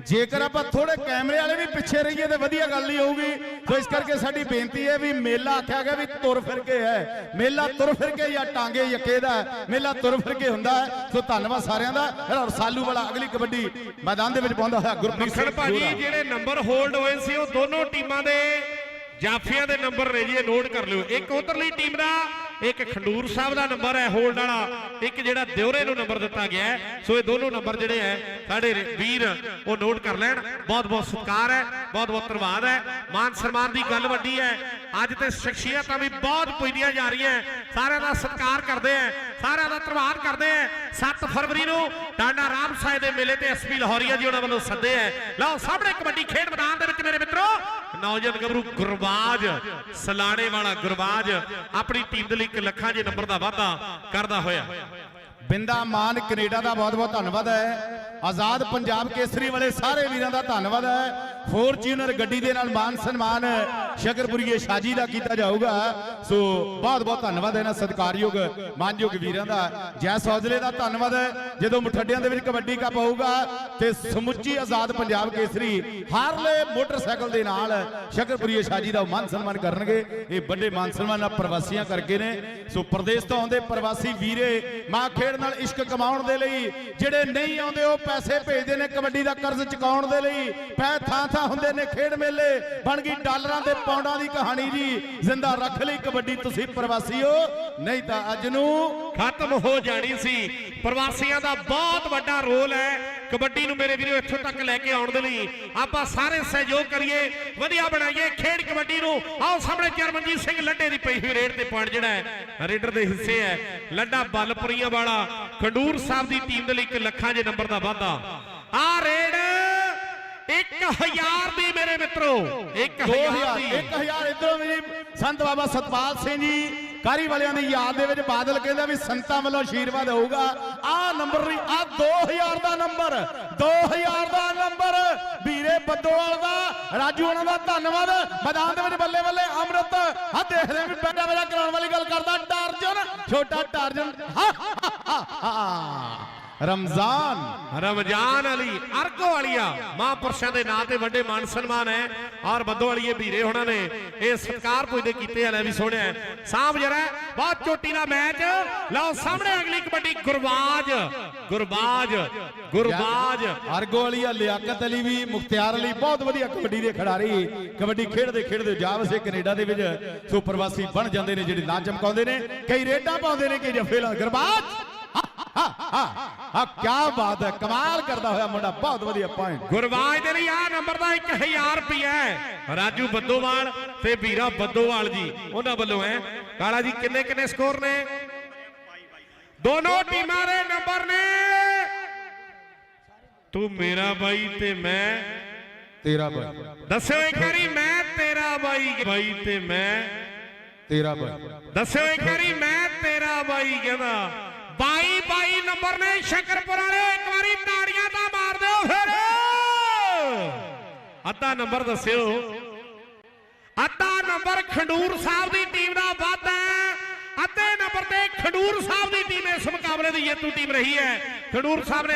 ਜੇਕਰ ਆਪਾਂ ਥੋੜੇ ਕੈਮਰੇ ਵਾਲੇ ਵੀ ਪਿੱਛੇ ਰਹੀਏ ਤੇ ਵਧੀਆ ਗੱਲ ਨਹੀਂ ਹੋਊਗੀ। ਸੋ ਇਸ ਕਰਕੇ ਸਾਡੀ ਬੇਨਤੀ ਹੈ ਵੀ ਮੇਲਾ ਆਖਿਆ ਗਿਆ ਵੀ ਤੁਰ ਫਿਰ ਕੇ ਹੈ। ਮੇਲਾ ਤੁਰ ਫਿਰ ਕੇ ਜਾਂ ਟਾਂਗੇ ਯੱਕੇ ਦਾ ਹੈ। ਮੇਲਾ ਤੁਰ ਫਿਰ ਕੇ ਹੁੰਦਾ ਹੈ। ਸੋ ਧੰਨਵਾਦ ਸਾਰਿਆਂ ਦਾ। ਔਰ ਸਾਲੂ ਵਾਲਾ ਅਗਲੀ ਕਬੱਡੀ ਮੈਦਾਨ ਦੇ ਵਿੱਚ ਪਹੁੰਚਦਾ ਹੋਇਆ ਗੁਰਪ੍ਰੀਤ ਸਿੰਘ ਭਾਜੀ। ਜਿਹੜੇ ਨੰਬਰ ਹੋਲਡ ਹੋਏ ਸੀ ਉਹ ਦੋਨੋਂ ਟੀਮਾਂ ਦੇ ਜਾਫੀਆਂ ਦੇ ਨੰਬਰ ਨੇ ਜੀ ਇਹ ਨੋਟ ਕਰ ਲਿਓ। ਇੱਕ ਉਧਰਲੀ ਟੀਮ ਦਾ ਇੱਕ ਖੰਡੂਰ ਸਾਹਿਬ ਦਾ ਨੰਬਰ ਹੈ, ਹੋਲਡ ਵਾਲਾ। ਇੱਕ ਜਿਹੜਾ ਦਿਉਰੇ ਨੂੰ ਨੰਬਰ ਦਿੱਤਾ ਗਿਆ ਹੈ। ਸੋ ਇਹ ਦੋਨੋਂ ਨੰਬਰ ਜਿਹੜੇ ਹੈ, ਸਾਡੇ ਵੀਰ ਉਹ ਨੋਟ ਕਰ ਲੈਣ। ਬਹੁਤ ਬਹੁਤ ਸਤਿਕਾਰ ਹੈ ਬਹੁਤ ਬਹੁਤ ਧੰਨਵਾਦ ਹੈ। ਮਾਨ ਸਨਮਾਨ ਦੀ ਗੱਲ ਵੱਡੀ ਹੈ। ਅੱਜ ਤੇ ਸ਼ਖਸੀਅਤਾਂ ਵੀ ਬਹੁਤ ਪੁੱਜਦੀਆਂ ਜਾ ਰਹੀਆਂ ਸਾਰਿਆਂ ਦਾ ਸਤਿਕਾਰ ਕਰਦੇ ਆ ਸਾਰਿਆਂ ਦਾ ਧੰਨਵਾਦ ਕਰਦੇ ਆ 7 ਫਰਵਰੀ ਨੂੰ ਡਾਂਡਾ ਰਾਮ ਸਾਹਿਬ ਦੇ ਮੇਲੇ ਤੇ ਐਸਪੀ ਲਾਹੌਰੀਆ ਜੀ ਉਹਨਾਂ ਵੱਲੋਂ ਸੱਦੇ ਹੈ। ਲਓ, ਸਾਹਮਣੇ ਕਬੱਡੀ ਖੇਡ ਮੈਦਾਨ ਦੇ ਵਿੱਚ ਮੇਰੇ ਮਿੱਤਰੋ, ਨੌਜਵਾਨ ਗੱਭਰੂ ਗੁਰਬਾਜ, ਸਲਾਣੇ ਵਾਲਾ ਗੁਰਬਾਜ, ਆਪਣੀ ਟੀਮ ਦੇ ਲਈ ਇੱਕ ਲੱਖਾਂ ਜੇ ਨੰਬਰ ਦਾ ਵਾਧਾ ਕਰਦਾ ਹੋਇਆ। ਬਿੰਦਾ ਮਾਨ ਕੈਨੇਡਾ ਦਾ ਬਹੁਤ ਬਹੁਤ ਧੰਨਵਾਦ ਹੈ। ਆਜ਼ਾਦ ਪੰਜਾਬ ਕੇਸਰੀ ਵਾਲੇ ਸਾਰੇ ਵੀਰਾਂ ਦਾ ਧੰਨਵਾਦ ਹੈ। ਫੋਰਚੂਨਰ ਗੱਡੀ ਦੇ ਨਾਲ ਮਾਨ ਸਨਮਾਨ ਸ਼ਕਰਪੁਰੀਏ ਸ਼ਾਜੀ ਦਾ ਕੀਤਾ ਜਾਊਗਾ। ਸੋ ਬਹੁਤ ਬਹੁਤ ਧੰਨਵਾਦ ਇਹਨਾਂ ਸਤਿਕਾਰਯੋਗ, ਮਾਨਯੋਗ ਵੀਰਾਂ ਦਾ। ਜੈ ਸੌਜਲੇ ਦਾ ਧੰਨਵਾਦ ਜਦੋਂ ਮੁਠੱਡਿਆਂ ਦੇ ਵਿੱਚ ਕਬੱਡੀ ਕੱਪ ਹੋਊਗਾ ਤੇ ਸਮੁੱਚੀ ਆਜ਼ਾਦ ਪੰਜਾਬ ਕੇਸਰੀ ਹਾਰਲੇ ਮੋਟਰਸਾਈਕਲ ਦੇ ਨਾਲ ਸ਼ਕਰਪੁਰੀਏ ਸ਼ਾਜੀ ਦਾ ਮਾਨ ਸਨਮਾਨ ਕਰਨਗੇ। ਇਹ ਵੱਡੇ ਮਾਨ ਸਨਮਾਨ ਆ ਪ੍ਰਵਾਸੀਆਂ ਕਰਕੇ ਨੇ। ਸੋ ਪ੍ਰਦੇਸ਼ ਤੋਂ ਆਉਂਦੇ ਪ੍ਰਵਾਸੀ ਵੀਰੇ ਮਾਂ ਖੇਡ ਨਾਲ ਇਸ਼ਕ ਕਮਾਉਣ ਦੇ ਲਈ, ਜਿਹੜੇ ਨਹੀਂ ਆਉਂਦੇ ਉਹ ਪੈਸੇ ਭੇਜਦੇ ਨੇ ਕਬੱਡੀ ਦਾ ਕਰਜ਼ ਚੁਕਾਉਣ ਦੇ ਲਈ। ਪੈ ਥਾਂ ਥਾਂ ਹੁੰਦੇ ਨੇ ਖੇਡ ਮੇਲੇ। ਬਣ ਗਈ ਡਾਲਰਾਂ ਤੇ ਪੌਂਡਾਂ ਦੀ ਕਹਾਣੀ ਜੀ। ਜ਼ਿੰਦਾ ਰੱਖ ਲਈ ਕਬੱਡੀ, ਤੁਸੀਂ ਪ੍ਰਵਾਸੀਓ। ਨਹੀਂ ਤਾਂ ਅੱਜ ਨੂੰ ਖਤਮ ਹੋ ਜਾਣੀ ਸੀ। ਪ੍ਰਵਾਸੀਆਂ ਦਾ ਬਹੁਤ ਵੱਡਾ ਰੋਲ ਹੈ। ਕਬੱਡੀ ਨੂੰ ਮੇਰੇ ਵੀਰੋ ਇੱਥੋਂ ਤੱਕ ਲੈ ਕੇ ਆਉਣ ਦੇ ਲਈ। ਆਪਾਂ ਸਾਰੇ ਸਹਿਯੋਗ ਕਰੀਏ। ਵਧੀਆ ਬਣਾਈਏ। ਖੇਡ ਕਬੱਡੀ ਨੂੰ। ਆਓ ਸਾਹਮਣੇ ਚਰਮਨਜੀਤ ਸਿੰਘ ਲੱਡੇ ਦੀ ਪਈ ਹੋਈ ਰੇਡ ਤੇ ਪੁਆਇੰਟ ਜਿਹੜਾ ਹੈ, ਰੇਡਰ ਦੇ ਹਿੱਸੇ ਹੈ। ਲੱਡਾ ਬਲਪੁਰੀਆਂ ਵਾਲਾ। ਖੰਡੂਰ ਸਾਹਿਬ ਦੀ ਟੀਮ ਦੇ ਲਈ ਇੱਕ ਲੱਖਾਂ ਜੇ ਨੰਬਰ ਦਾ ਵਾਧਾ। ਆ ਰੇਡ 1000 ਦੀ ਮੇਰੇ ਮਿੱਤਰੋ 1000 2000 ਦੀ। 1000 ਇਧਰੋਂ ਵੀ ਸੰਤ ਬਾਬਾ ਸਤਪਾਲ ਸਿੰਘ ਜੀ ਕਾਰੀ ਵਾਲਿਆਂ ਦੀ ਯਾਦ ਦੇ ਵਿੱਚ ਬਾਦਲ ਕਹਿੰਦਾ ਵੀ ਸੰਤਾਂ ਵੱਲੋਂ ਆਸ਼ੀਰਵਾਦ ਹੋਊਗਾ। ਆਹ ਨੰਬਰ ਨਹੀਂ ਆ 2000 ਦਾ ਨੰਬਰ 2000 ਦਾ ਨੰਬਰ। ਵੀਰੇ ਬੱਦੋਵਾਲ ਦਾ ਰਾਜੂ ਉਹਨਾਂ ਦਾ ਧੰਨਵਾਦ। ਮੈਦਾਨ ਦੇ ਵਿੱਚ ਬੱਲੇ ਬੱਲੇ ਅੰਮ੍ਰਿਤ। ਆ ਦੇਖਦੇ ਵੀ ਬੈਠਾ ਬੈਠਾ ਕਰਾਉਣ ਵਾਲੀ ਗੱਲ ਕਰਦਾ ਟਾਰਜਨ ਛੋਟਾ ਟਾਰਜਨ। ਹਾ, ਹਾ, ਹਾ। ਰਮਜ਼ਾਨ। ਰਮਜ਼ਾਨ ਅਲੀ ਅਰਗੋ ਵਾਲੀਆ ਮਹਾਂਪੁਰਸ਼ਾਂ ਦੇ ਨਾਂ ਤੇ ਵੱਡੇ ਮਾਨ ਸਨਮਾਨ ਹੈ। ਔਰ ਬੱਦੋ ਵਾਲੀਏ ਵੀਰੇ ਉਹਨਾਂ ਨੇ ਇਹ ਸਤਕਾਰ ਪੁੱਜਦੇ ਕੀਤੇ ਆ ਲੈ ਵੀ ਸੋਹਣਿਆ ਸਾਹਬ ਜਰਾ ਬਹੁਤ ਚੋਟੀ ਦਾ ਮੈਚ। ਲਓ ਸਾਹਮਣੇ ਅਗਲੀ ਕਬੱਡੀ ਗੁਰਬਾਜ। ਗੁਰਬਾਜ ਗੁਰਬਾਜ। ਅਰਗੋ ਵਾਲੀ ਆ ਲਿਆਕਤ ਅਲੀ ਵੀ ਮੁਖਤਿਆਰ ਅਲੀ ਬਹੁਤ ਵਧੀਆ ਕਬੱਡੀ ਦੇ ਖਿਡਾਰੀ। ਕਬੱਡੀ ਖੇਡਦੇ ਖੇਡਦੇ ਜਾ ਵਸੇ ਕੈਨੇਡਾ ਦੇ ਵਿੱਚ ਸੋ ਪ੍ਰਵਾਸੀ ਬਣ ਜਾਂਦੇ ਨੇ ਜਿਹੜੇ ਨਾਂ ਚਮਕਾਉਂਦੇ ਨੇ। ਕਈ ਰੇਡਾਂ ਪਾਉਂਦੇ ਨੇ ਕਈ ਜਫੇ ਲਾ ਗਰਬਾਜ! ਆ ਕੀ ਬਾਤ ਹੈ। ਕਮਾਲ ਕਰਦਾ ਹੋਇਆ ਮੁੰਡਾ ਬਹੁਤ ਵਧੀਆ ਪੁਆਇੰਟ ਗੁਰਬਾਜ ਦੇ ਲਈ ਆ ਨੰਬਰ ਦਾ 1000 ਰੁਪਿਆ ਰਾਜੂ ਬੱਦੋਵਾਲ ਤੇ ਵੀਰਾ ਬੱਦੋਵਾਲ ਜੀ। ਉਹਨਾਂ ਵੱਲੋਂ ਹੈ। ਕਾਲਾ ਜੀ ਕਿੰਨੇ ਕਿੰਨੇ ਸਕੋਰ ਨੇ? ਦੋਨੋਂ ਟੀਮਾਂ ਦੇ ਨੰਬਰ ਨੇ। ਤੂੰ ਮੇਰਾ ਬਾਈ ਤੇ ਮੈਂ ਤੇਰਾ ਬਾਈ। ਦੱਸਿਓ ਇੱਕ ਵਾਰੀ ਮੈਂ ਤੇਰਾ ਬਾਈ। ਬਾਈ ਤੇ ਮੈਂ ਤੇਰਾ ਬਾਈ। ਦੱਸਿਓ ਇੱਕ ਵਾਰੀ ਮੈਂ ਤੇਰਾ ਬਾਈ ਕਹਿੰਦਾ। 22 22 ਨੰਬਰ ਨੇ ਸ਼ੰਕਰਪੁਰ ਵਾਲੇ, ਇੱਕ ਵਾਰੀ ਤਾੜੀਆਂ ਤਾਂ ਮਾਰ ਦਿਓ ਫਿਰ। ਅੱਧਾ ਨੰਬਰ ਦੱਸਿਓ। ਅੱਧਾ ਨੰਬਰ ਖੰਡੂਰ ਸਾਹਿਬ ਦੀ ਟੀਮ ਦਾ ਵਾਧਾ ਹੈ। ਅੱਧੇ ਨੰਬਰ ਤੇ ਖੰਡੂਰ ਸਾਹਿਬ ਦੀ ਟੀਮ ਇਸ ਮੁਕਾਬਲੇ ਦੀ ਜੇਤੂ ਟੀਮ ਰਹੀ ਹੈ। ਖੰਡੂਰ ਸਾਹਿਬ ਨੇ